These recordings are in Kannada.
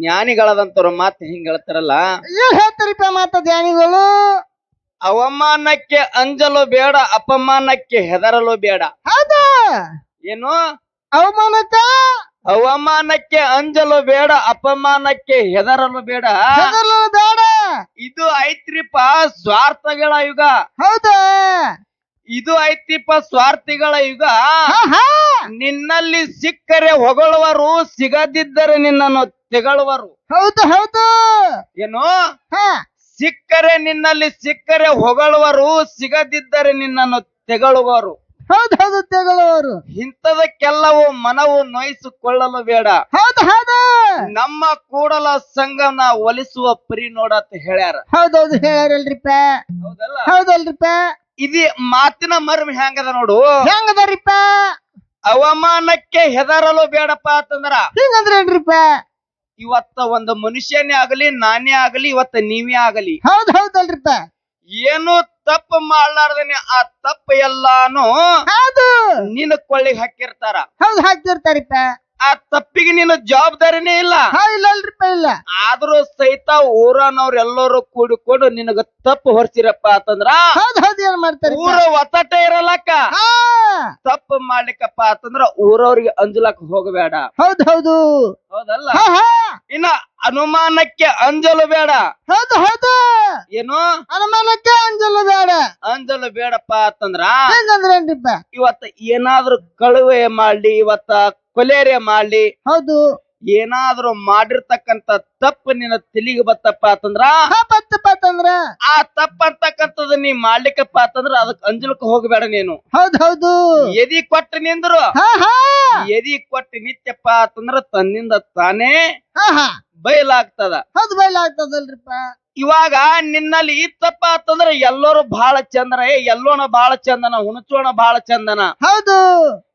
ಜ್ಞಾನಿಗಳದಂತವ್ರ ಮಾತು ಹಿಂಗ್ ಹೇಳ್ತಾರಲ್ಲ? ಏನ್ ಹೇಳ್ತಾರಿಪ್ಪ ಮಾತ ಜ್ಞಾನಿಗಳು. ಅವಮಾನಕ್ಕೆ ಅಂಜಲು ಬೇಡ ಅಪಮಾನಕ್ಕೆ ಹೆದರಲು ಬೇಡ. ಹೌದಾ? ಏನು? ಅವಮಾನಕ್ಕ? ಅವಮಾನಕ್ಕೆ ಅಂಜಲು ಬೇಡ ಅಪಮಾನಕ್ಕೆ ಹೆದರಲು ಬೇಡ. ಹೆದರ್ಲು ಬೇಡ. ಇದು ಐತ್ರಿಪ್ಪ ಸ್ವಾರ್ಥಗಳ ಯುಗ. ಹೌದಾ? ಇದು ಐತಿಪ್ಪ ಸ್ವಾರ್ಥಿಗಳ ಯುಗ. ಹಾ ಹಾ. ನಿನ್ನಲ್ಲಿ ಸಿಕ್ಕರೆ ಹೊಗಳುವರು ಸಿಗದಿದ್ದರೆ ನಿನ್ನನ್ನು ತೆಗಳುವರು. ಹೌದು ಹೌದು. ಏನು? ಹಾ. ಸಿಕ್ಕರೆ ನಿನ್ನಲ್ಲಿ ಸಿಕ್ಕರೆ ಹೊಗಳುವರು ಸಿಗದಿದ್ದರೆ ನಿನ್ನನ್ನು ತೆಗಳುವರು. ಹೌದು ಹೌದು ತೆಗಳುವರು. ಇಂಥದಕ್ಕೆಲ್ಲವೂ ಮನವು ನೋಯಿಸಿಕೊಳ್ಳಲು ಬೇಡ. ಹೌದು ಹೌದು. ನಮ್ಮ ಕೂಡಲ ಸಂಘನ ಒಲಿಸುವ ಪರಿ ನೋಡತ್ ಹೇಳ್ಯಾರ. ಹೌದೌದು ಹೇಳ್ಯಾರಲ್ರಿಪ್ಪ. ಹೌದಲ್ಲ? ಹೌದಲ್ರಿಪ್ಪ. ಇದು ಮಾತಿನ ಮರ್ಮ ಹೆಂಗದ ನೋಡು? ಹೆಂಗದರಿಪ್ಪ? ಅವಮಾನಕ್ಕೆ ಹೆದರಲು ಬೇಡಪ್ಪ ಅಂತಂದ್ರ? ಹಿಂಗಂದ್ರೇನ್ರಿಪ್ಪ? ಇವತ್ತ ಒಂದು ಮನುಷ್ಯನೇ ಆಗಲಿ ನಾನೇ ಆಗಲಿ ಇವತ್ತ ನೀವೇ ಆಗಲಿ. ಹೌದ್ ಹೌದಲ್ರಿಪ್ಪ. ಏನು ತಪ್ಪು ಮಾಡ್ಲಾರ್ದೇನೆ ಆ ತಪ್ಪು ಎಲ್ಲಾನು ಹೌದು. ನಿನ್ನ ಕೊಳ್ಳಿಗೆ ಹಾಕಿರ್ತಾರ. ಹೌದು ಹಾಕ್ತಿರ್ತಾರಿಪ್ಪ ಆ ತಪ್ಪಿಗೆ ನಿನ್ನ ಜವಾಬ್ದಾರಿನೇ ಇಲ್ಲ. ಹಾ ಇಲ್ಲಲ್ರಿಪ್ಪ ಇಲ್ಲ. ಆದ್ರೂ ಸಹಿತ ಊರನವ್ರ ಎಲ್ಲರೂ ಕೂಡಿಕೊಂಡು ನಿನಗ ತಪ್ಪು ಹೊರ್ಸಿರಪ್ಪ ಅಂತಂದ್ರ ಹೌದ್ ಹೌದು ಏನ್ ಮಾಡ್ತಾರೆ ಊರ ಒತ್ತಟ ಇರಲಕ್ಕ ಹಾ. ತಪ್ಪು ಮಾಡ್ಲಿಕ್ಕಪ್ಪ ಅಂತಂದ್ರ ಊರವ್ರಿಗೆ ಅಂಜಲಕ್ ಹೋಗಬೇಡ. ಹೌದೌದು ಹೌದು. ಹೌದಲ್ಲ? ಹಾ ಹಾ. ಇನ್ನ ಅನುಮಾನಕ್ಕೆ ಅಂಜಲು ಬೇಡ. ಹೌದು ಹೌದು. ಏನು? ಅನುಮಾನಕ್ಕೆ ಅಂಜಲು ಬೇಡ. ಅಂಜಲು ಬೇಡಪ್ಪ ಅಂತಂದ್ರ ಹೆಂಗಂದ್ರೇನ್ರಿಪ್ಪ ಇವತ್ತ ಏನಾದ್ರೂ ಕಳುವೆ ಮಾಡ್ಲಿ ಇವತ್ತ ಕೊಲೆರೆ ಮಾಡ್ಲಿ. ಹೌದು. ಏನಾದ್ರೂ ಮಾಡಿರ್ತಕ್ಕಂತ ತಪ್ಪು ನಿನ್ನ ತಿಳಿಗೆ ಬತ್ತಪ್ಪ ಅಂತಂದ್ರ ಬತ್ತಪ್ಪ ಅಂತಂದ್ರ? ಆ ತಪ್ಪ ಅಂತಕ್ಕಂಥದ್ದು ನೀ ಮಾಡ್ಲಿಕ್ಕಪ್ಪ ಅಂತಂದ್ರ ಅದಕ್ಕೆ ಅಂಜಲಕ್ ಹೋಗಬೇಡ ನೀನು. ಹೌದ್ ಹೌದು. ಎದಿ ಕೊಟ್ಟು ನಿಂದ್ರು. ಹಾ ಹಾ. ಎದಿ ಕೊಟ್ಟು ನಿತ್ಯಪ್ಪ ಅಂತಂದ್ರ ತನ್ನಿಂದ ತಾನೇ ಹಾ ಹಾ. ಬಯಲಾಗ್ತದ ಅದ್ ಬಯಲಾಗ್ತದಲ್ರಿಪ್ಪ ಇವಾಗ ನಿನ್ನಲ್ಲಿ ಈ ತಪ್ಪ ಅಂತಂದ್ರೆ ಎಲ್ಲರೂ ಬಹಳ ಚಂದನ. ಏ ಎಲ್ಲೋಣ ಬಹಳ ಚಂದನ ಹುಣಸೋಣ ಬಹಳ ಚಂದನ. ಹೌದು.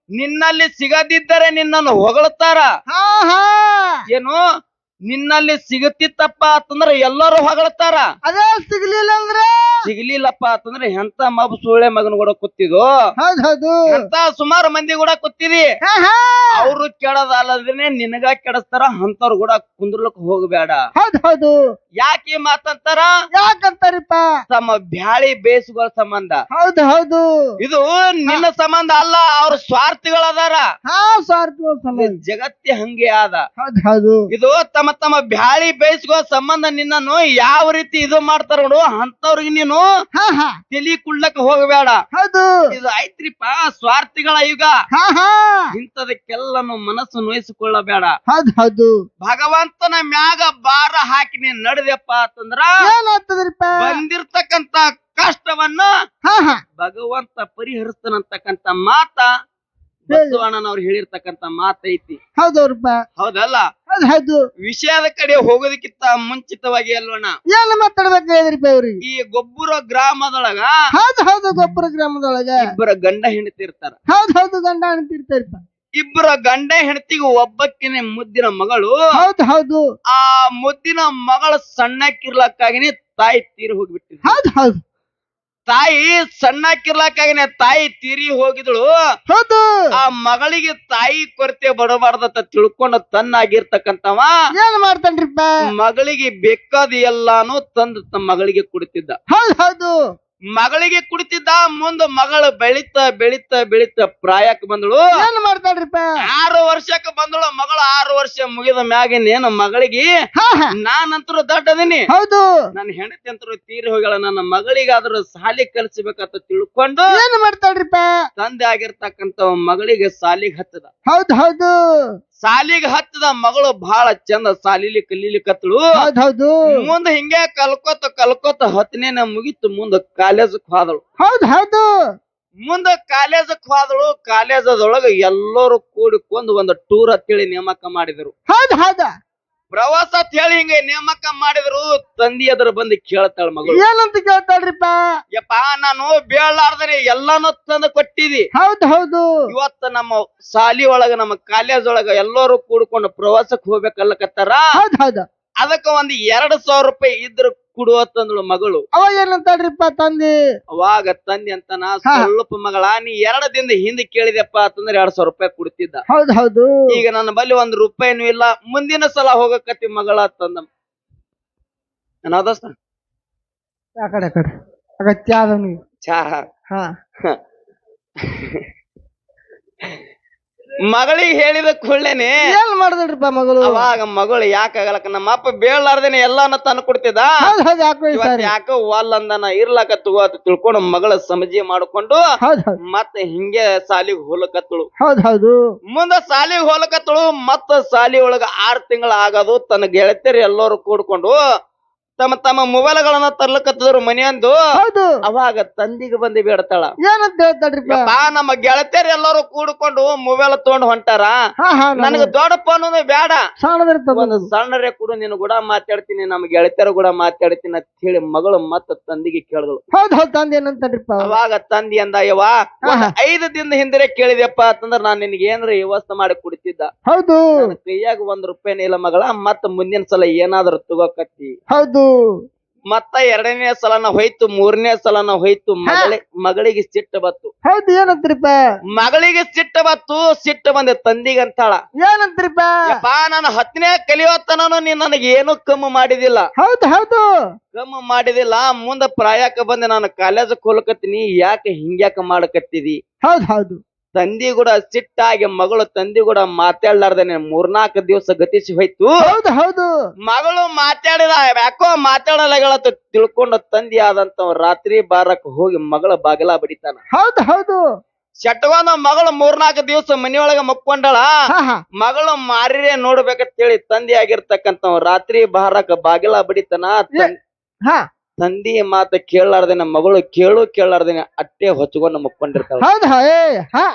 ನಿನ್ನಲ್ಲಿ ಸಿಗದಿದ್ದರೆ ನಿನ್ನನ್ನು ಹೊಗಳುತ್ತಾರ ಹಾ ಹಾ. ಏನು? ನಿನ್ನಲ್ಲಿ ಸಿಗತಿತ್ತಪ್ಪ ಅಂತಂದ್ರ ಎಲ್ಲರೂ ಹೊಗಳ್ತಾರ. ಅದೇ ಸಿಗ್ಲಿಲ್ಲ ಅಂದ್ರೆ? ಸಿಗ್ಲಿಲ್ಲಪ್ಪ ಅಂತಂದ್ರೆ ಎಂತ ಮಬ್ ಸುಳ್ಳೆ ಮಗನ ಕೂಡ ಕೂತಿದ್ವು. ಹೌದ್ ಹೌದು. ಎಂತ ಸುಮಾರು ಮಂದಿ ಕೂಡ ಕೂತಿದಿ ಹಾ ಹಾ. ಅವ್ರು ಕೆಡದಲ್ಲದ್ರೆ ನಿನಗ ಕೆಡಸ್ತಾರ ಅಂತವ್ರು ಕೂಡ ಕುಂದ್ರಲಕ್ ಹೋಗ್ಬೇಡ. ಹೌದ್ ಹೌದು. ಯಾಕೆ ಮಾತಂತಾರ? ಯಾಕಂತಾರಿಪ್ಪ? ತಮ್ಮ ಬ್ಯಾಳಿ ಬೇಸುಗಳ ಸಂಬಂಧ. ಹೌದು ಹೌದು. ಇದು ನಿನ್ನ ಸಂಬಂಧ ಅಲ್ಲ ಅವ್ರ ಸ್ವಾರ್ಥಿಗಳದಾರ. ಹಾ ಸ್ವಾರ್ಥ ಜಗತ್ತಿ ಜಗತ್ತೇ ಹಂಗೆ ಆದ. ಹೌದ್ ಹೌದು. ಇದು ತಮ್ಮ ತಮ್ಮ ಬ್ಯಾಳಿ ಬೇಯಿಸ್ಕೋ ಸಂಬಂಧ ನಿನ್ನನ್ನು ಯಾವ ರೀತಿ ಇದು ಮಾಡ್ತಾರ ನೋಡು ಅಂತವ್ರಿಗೆ ನೀನು ಹಾ ಹಾ. ತಲಿ ಕುಳ್ಳಕ್ ಹೋಗಬೇಡ. ಹೌದು. ಇದು ಐತ್ರಿಪ್ಪ ಸ್ವಾರ್ಥಿಗಳ ಯುಗ. ಹಾ ಹಾ. ಇಂಥದಕ್ಕೆಲ್ಲನು ಮನಸ್ಸು ನೋಯಿಸಿಕೊಳ್ಳಬೇಡ. ಹೌದು ಹೌದು. ಭಗವಂತನ ಮ್ಯಾಗ ಭಾರ ಹಾಕಿ ನೀನ್ ನಡೆದಪ್ಪ ಅಂತಂದ್ರ ಏನಾಗ್ತದ್ರಿಪ್ಪ? ಬಂದಿರ್ತಕ್ಕಂತ ಕಷ್ಟವನ್ನ ಹಾ ಹಾ. ಭಗವಂತ ಪರಿಹರಿಸ್ತಾನಂತಕ್ಕಂತ ಮಾತ ಬಸವಣ್ಣನವ್ರು ಹೇಳಿರ್ತಕ್ಕಂತ ಮಾತೈತಿ. ಹೌದವ್ರಪ್ಪ ಹೌದಲ್ಲ? ಹೌದ್ ಹೌದು. ವಿಷಯದ ಕಡೆ ಹೋಗೋದಕ್ಕಿಂತ ಮುಂಚಿತವಾಗಿ ಅಲ್ವಣ್ಣ? ಏನ್ ಮಾತಾಡ್ಬೇಕು ಹೇಳಿದ್ರಿಪ್ಪ ಅವ್ರಿಗೆ. ಈ ಗೊಬ್ಬರ ಗ್ರಾಮದೊಳಗ ಹೌದು ಹೌದು ಗೊಬ್ಬರ ಗ್ರಾಮದೊಳಗ. ಇಬ್ಬರ ಗಂಡ ಹೆಂಡತಿ ಇರ್ತಾರ. ಹೌದ್ ಹೌದು ಗಂಡ ಅಂತಿರ್ತಾರಿಪ್ಪ ಇಬ್ಬರ ಗಂಡ ಹೆಂಡತಿಗೆ ಒಬ್ಬಕ್ಕಿನ ಮುದ್ದಿನ ಮಗಳು. ಹೌದು ಹೌದು. ಆ ಮುದ್ದಿನ ಮಗಳ ಸಣ್ಣಕ್ಕಿರ್ಲಕ್ಕಾಗಿನೇ ತಾಯಿ ತೀರಿ ಹೋಗ್ಬಿಟ್ಟಿದ್ರು ಹೌದು ಹೌದು. ತಾಯಿ ಸಣ್ಣಕ್ಕಿರ್ಲಕ್ಕಾಗಿನೇ ತಾಯಿ ತೀರಿ ಹೋಗಿದಳು. ಹೌದು. ಆ ಮಗಳಿಗೆ ತಾಯಿ ಕೊರತೆ ಬಡಬಾರ್ದತ್ತ ತಿಳ್ಕೊಂಡು ತನ್ನಾಗಿರ್ತಕ್ಕಂತವ ಏನ್ ಮಾಡ್ತಾನ್ರಿಪ್ಪ? ಮಗಳಿಗೆ ಬೇಕಾದ ಎಲ್ಲಾನು ತಂದು ತಮ್ಮ ಮಗಳಿಗೆ ಕುಡಿತಿದ್ದ. ಹೌದು ಹೌದು. ಮಗಳಿಗೆ ಕುಡಿತಿದ್ದ ಮುಂದ ಮಗಳು ಬೆಳಿತ ಬೆಳಿತ ಬೆಳಿತ ಪ್ರಾಯಕ್ ಬಂದಳು. ಏನ್ ಮಾಡ್ತಾಳ್ರಿಪ್ಪ? ಆರು ವರ್ಷಕ್ಕೆ ಬಂದಳು. ಮಗಳು ಆರು ವರ್ಷ ಮುಗಿದ ಮ್ಯಾಗಿನ ಏನು ಮಗಳಿಗೆ? ಹಾ ಹಾ. ನಾನಂತರೂ ದಡ್ಡದಿನಿ ಹೌದು. ನನ್ನ ಹೆಂಡತಿ ಅಂತರು ತೀರಿ ಹೋಗ್ಯಾಳ. ನನ್ನ ಮಗಳಿಗಾದ್ರೂ ಸಾಲಿ ಕಲಿಸ್ಬೇಕಂತ ತಿಳ್ಕೊಂಡು ಏನ್ ಮಾಡ್ತಾಳ್ರಿಪ್ಪ? ತಂದೆ ಆಗಿರ್ತಕ್ಕಂತ ಮಗಳಿಗೆ ಸಾಲಿಗೆ ಹತ್ತದ. ಹೌದು ಹೌದು. ಸಾಲಿಗೆ ಹತ್ತದ ಮಗಳು ಬಹಳ ಚಂದ ಸಾಲಿಲಿ ಕಲೀಲಿ ಕತ್ತಳು. ಹೌದು ಮುಂದ ಹಿಂಗೆ ಕಲ್ಕೋತ ಕಲ್ಕೋತ ಹತ್ತನೇನ ಮುಗಿತು ಮುಂದ ಕಾಲೇಜಕ್ ಹೋದಳು. ಹೌದ್ ಹೌದು. ಮುಂದ ಕಾಲೇಜಕ್ ಹೋದಳು ಕಾಲೇಜದೊಳಗ ಎಲ್ಲರೂ ಕೂಡಿಕೊಂಡು ಒಂದು ಟೂರ್ ಅಂತೇಳಿ ನೇಮಕ ಮಾಡಿದರು. ಹೌದ್ ಹೌದ. ಪ್ರವಾಸ ಅಂತ ಹೇಳಿ ಹಿಂಗ ನೇಮಕ ಮಾಡಿದ್ರು ತಂದಿ ಅದ್ರ ಬಂದು ಕೇಳ್ತಾಳ ಮಗಳು. ಏನಂತ ಕೇಳ್ತಾಳ್ರಿಪ್ಪ? ಯಪ್ಪ ನಾನು ಬೇಳಾರ್ದರೆ ಎಲ್ಲಾನು ತಂದು ಕೊಟ್ಟಿದಿ. ಹೌದು ಹೌದು. ಇವತ್ತ ನಮ್ಮ ಶಾಲಿ ಒಳಗ ನಮ್ಮ ಕಾಲೇಜ್ ಒಳಗ ಎಲ್ಲರೂ ಕೂಡ್ಕೊಂಡು ಪ್ರವಾಸಕ್ಕೆ ಹೋಗ್ಬೇಕಲ್ಲಕತ್ತಾರ? ಹೌದ್ ಹೌದು. ಅದಕ್ಕ ಒಂದ್ ಎರಡ್ ಸಾವಿರ ರೂಪಾಯಿ ಇದ್ರ ಕೊಡು ಅಂತಂದಳು ಮಗಳು. ಅವಾಗ ಏನಂತಾಳ್ರಿಪ್ಪ ತಂದಿ? ಅವಾಗ ತಂದೆ ಅಂತ ಹಾ. ಸ್ವಲ್ಪ ಮಗಳ ನೀ ಎರಡ ದಿನದ ಹಿಂದೆ ಕೇಳಿದೆಪ್ಪ ಅಂತಂದ್ರೆ ಎರಡ್ ಸಾವಿರ ರೂಪಾಯಿ ಕೊಡ್ತಿದ್ದ. ಹೌದ್ ಹೌದು. ಈಗ ನನ್ನ ಬಲ್ಲಿ ಒಂದ್ ರೂಪಾಯಿನೂ ಇಲ್ಲ ಮುಂದಿನ ಸಲ ಹೋಗಕತ್ತಿ ಮಗಳ ತಂದ. ನಾದಸ್ತ ದೋಸ್ತ ಆ ಕಡೆ ಆ ಕಡೆ. ಅಗತ್ಯ ಆದವನಿಗೆ. ಚಾ ಹಾ. ಮಗಳಿಗೆ ಹೇಳಿದ ಕೂಡಲೇನೆ ಏನ್ ಮಾಡಿದ್ರಿಪ್ಪ ಮಗಳು? ಅವಾಗ ಮಗಳು ಯಾಕಾಗಲಕ್ಕ ನಮ್ಮ ಅಪ್ಪ ಬೇಳಾರ್ದೇನೆ ಎಲ್ಲಾನ ತಂದು ಕೊಡ್ತಿದ್ದ. ಹೌದ್ ಹೌದ್ ಯಾಕೋ ಈ ಸಾರಿ. ಯಾಕೋ ಇರ್ಲಾಕ ತಗೋ ಅಂತ ತಿಳ್ಕೊಂಡು ಮಗಳ ಸಮಜಿ ಮಾಡ್ಕೊಂಡು ಮತ್ತ ಹೌದ್. ಮತ್ತೆ ಹಿಂಗೆ ಸಾಲಿಗೆ ಹೋಲಕತ್ತಳು. ಹೌದ್ ಹೌದು. ಮುಂದ ಸಾಲಿಗೆ ಹೋಲಕತ್ತಳು ಮತ್ತ ಸಾಲಿ ಒಳಗ ಆರ್ ತಿಂಗಳ ಆಗೋದು ತನ್ನ ಗೆಳತಿಯರು ಎಲ್ಲರೂ ಕೂಡ್ಕೊಂಡು ತಮ್ಮ ತಮ್ಮ ಮೊಬೈಲ್ಗಳನ್ನ ತರ್ಲಕತ್ತಿದ್ರು ಮನೆಯಂದು ಹೌದು. ಅವಾಗ ತಂದಿಗೆ ಬಂದು ಬೇಡ್ತಾಳ. ಏನಂತ ಹೇಳ್ತಾಳ್ರಿ ಯಪ್ಪಾ ನಮ್ಮ ಗೆಳತಿಯರು ಎಲ್ಲರೂ ಕೂಡ್ಕೊಂಡು ಮೊಬೈಲ್ ತಗೊಂಡ್ ಹೊಂಟಾರ. ಹಾ ಹಾ ನನಗ ದೊಡ್ಡ ಫೋನು ಬೇಡ. ಒಂದು ಸಣ್ಣರೇ ಕೂಡ ನಿನ್ನ ಕೂಡ ಮಾತಾಡ್ತೀನಿ ನಮ್ಮ ಗೆಳತಿಯರು ಕೂಡ ಮಾತಾಡ್ತೀನಿ ಅಂತ ಹೇಳಿ ಮಗಳು ಮತ್ತ ತಂದಿಗೆ ಕೇಳಿದಳು. ಹೌದ್ ಹೌದ್ ತಂದೆ ಏನಂತಾಳ್ರಿಪ್ಪ ಅವಾಗ? ತಂದಿ ಅಂದ ಯವ್ವ ಹಾ, ಒಂದ್ ಹಾ. ಐದು ದಿನದ ಹಿಂದೆ ಕೇಳಿದ್ಯಪ್ಪ ಅಂತಂದ್ರ ನಾನ್ ನಿನ್ಗೆ ಏನಾರ ವ್ಯವಸ್ಥೆ ಮಾಡಿ ಕುಡಿತಿದ್ದ. ಹೌದು. ನನ್ನ ಕೈಯಾಗ ಒಂದ್ ರೂಪಾಯಿನೇ ಇಲ್ಲ ಮಗಳ ಮತ್ತ ಮುಂದಿನ ಸಲ ಏನಾದ್ರೂ ತಗೋಕತ್ತಿ. ಹೌದು. ಮತ್ತ ಎರಡನೇ ಸಲನ ಹೋಯ್ತು ಮೂರನೇ ಸಲನ ಹೋಯ್ತು ಮಗಳಿ ಮಗಳಿಗೆ ಸಿಟ್ಟು ಬತ್ತು ಹೌದು ಏನಂತ್ರಿಪ್ಪ? ಮಗಳಿಗೆ ಸಿಟ್ಟು ಬತ್ತು ಸಿಟ್ಟು ಬಂದೆ ತಂದಿಗಂತಾಳ. ಅಂತಾಳ ಏನಂತ್ರಿಪ್ಪ? ಯಪ್ಪಾ ನಾನು ಹತ್ತನೇ ಕಲಿಯೋತನನು ನೀನ್ ನನಗೆ ಏನು ಕಮ್ಮಿ ಮಾಡಿದಿಲ್ಲ. ಹೌದು ಹೌದು. ಕಮ್ಮು ಮಾಡಿದಿಲ್ಲ ಮುಂದ ಪ್ರಾಯಕ್ಕೆ ಬಂದೆ ನಾನು ಕಾಲೇಜ್ ಹೋಲಕತ್ತೀನಿ ಯಾಕೆ ಹಿಂಗ್ಯಾಕ ಮಾಡಕತ್ತಿದಿ? ಹೌದು ಹೌದು. ತಂದಿ ಕೂಡ ಸಿಟ್ಟಾಗಿ ಮಗಳು ತಂದಿ ಕೂಡ ಮಾತಾಡ್ಲಾರ್ದೇನೆ ಮೂರ್ನಾಲ್ಕು ದಿವಸ ಗತಿಸಿ ಹೋಯ್ತು. ಹೌದು ಹೌದು. ಮಗಳು ಮಾತಾಡಿದ ಯಾಕೋ ಮಾತಾಡಲಾಗಳತ್ತ ತಿಳ್ಕೊಂಡ ತಂದಿ ಆದಂತ ರಾತ್ರಿ ಬಾರಕ್ ಹೋಗಿ ಮಗಳ ಬಾಗಿಲ ಬಡಿತಾನ. ಹೌದು ಹೌದು. ಶಟ್ಕೊಂಡ ಮಗಳು ಮೂರ್ನಾಲ್ಕು ದಿವಸ ಮನಿಯೊಳಗ ಮಕ್ಕೊಂಡಳ. ಮಗಳು ಮಾರಿರೇ ನೋಡ್ಬೇಕಂತೇಳಿ ತಂದಿ ಆಗಿರ್ತಕ್ಕಂತ ರಾತ್ರಿ ಬಾರಕ ಬಾಗಿಲ ಬಡಿತಾನ. ತನ್- ಹಾ. ತಂದಿ ಮಾತ ನಮ್ಮ ಮಗಳು ಕೇಳು ಕೇಳಲಾರ್ದೇನೆ ಅಟ್ಟೆ ಹೊಚ್ಕೊಂಡು ಮಕ್ಕೊಂಡಿರ್ತಾಳ. ಹೌದು ಹಾ ಏ ಹಾ.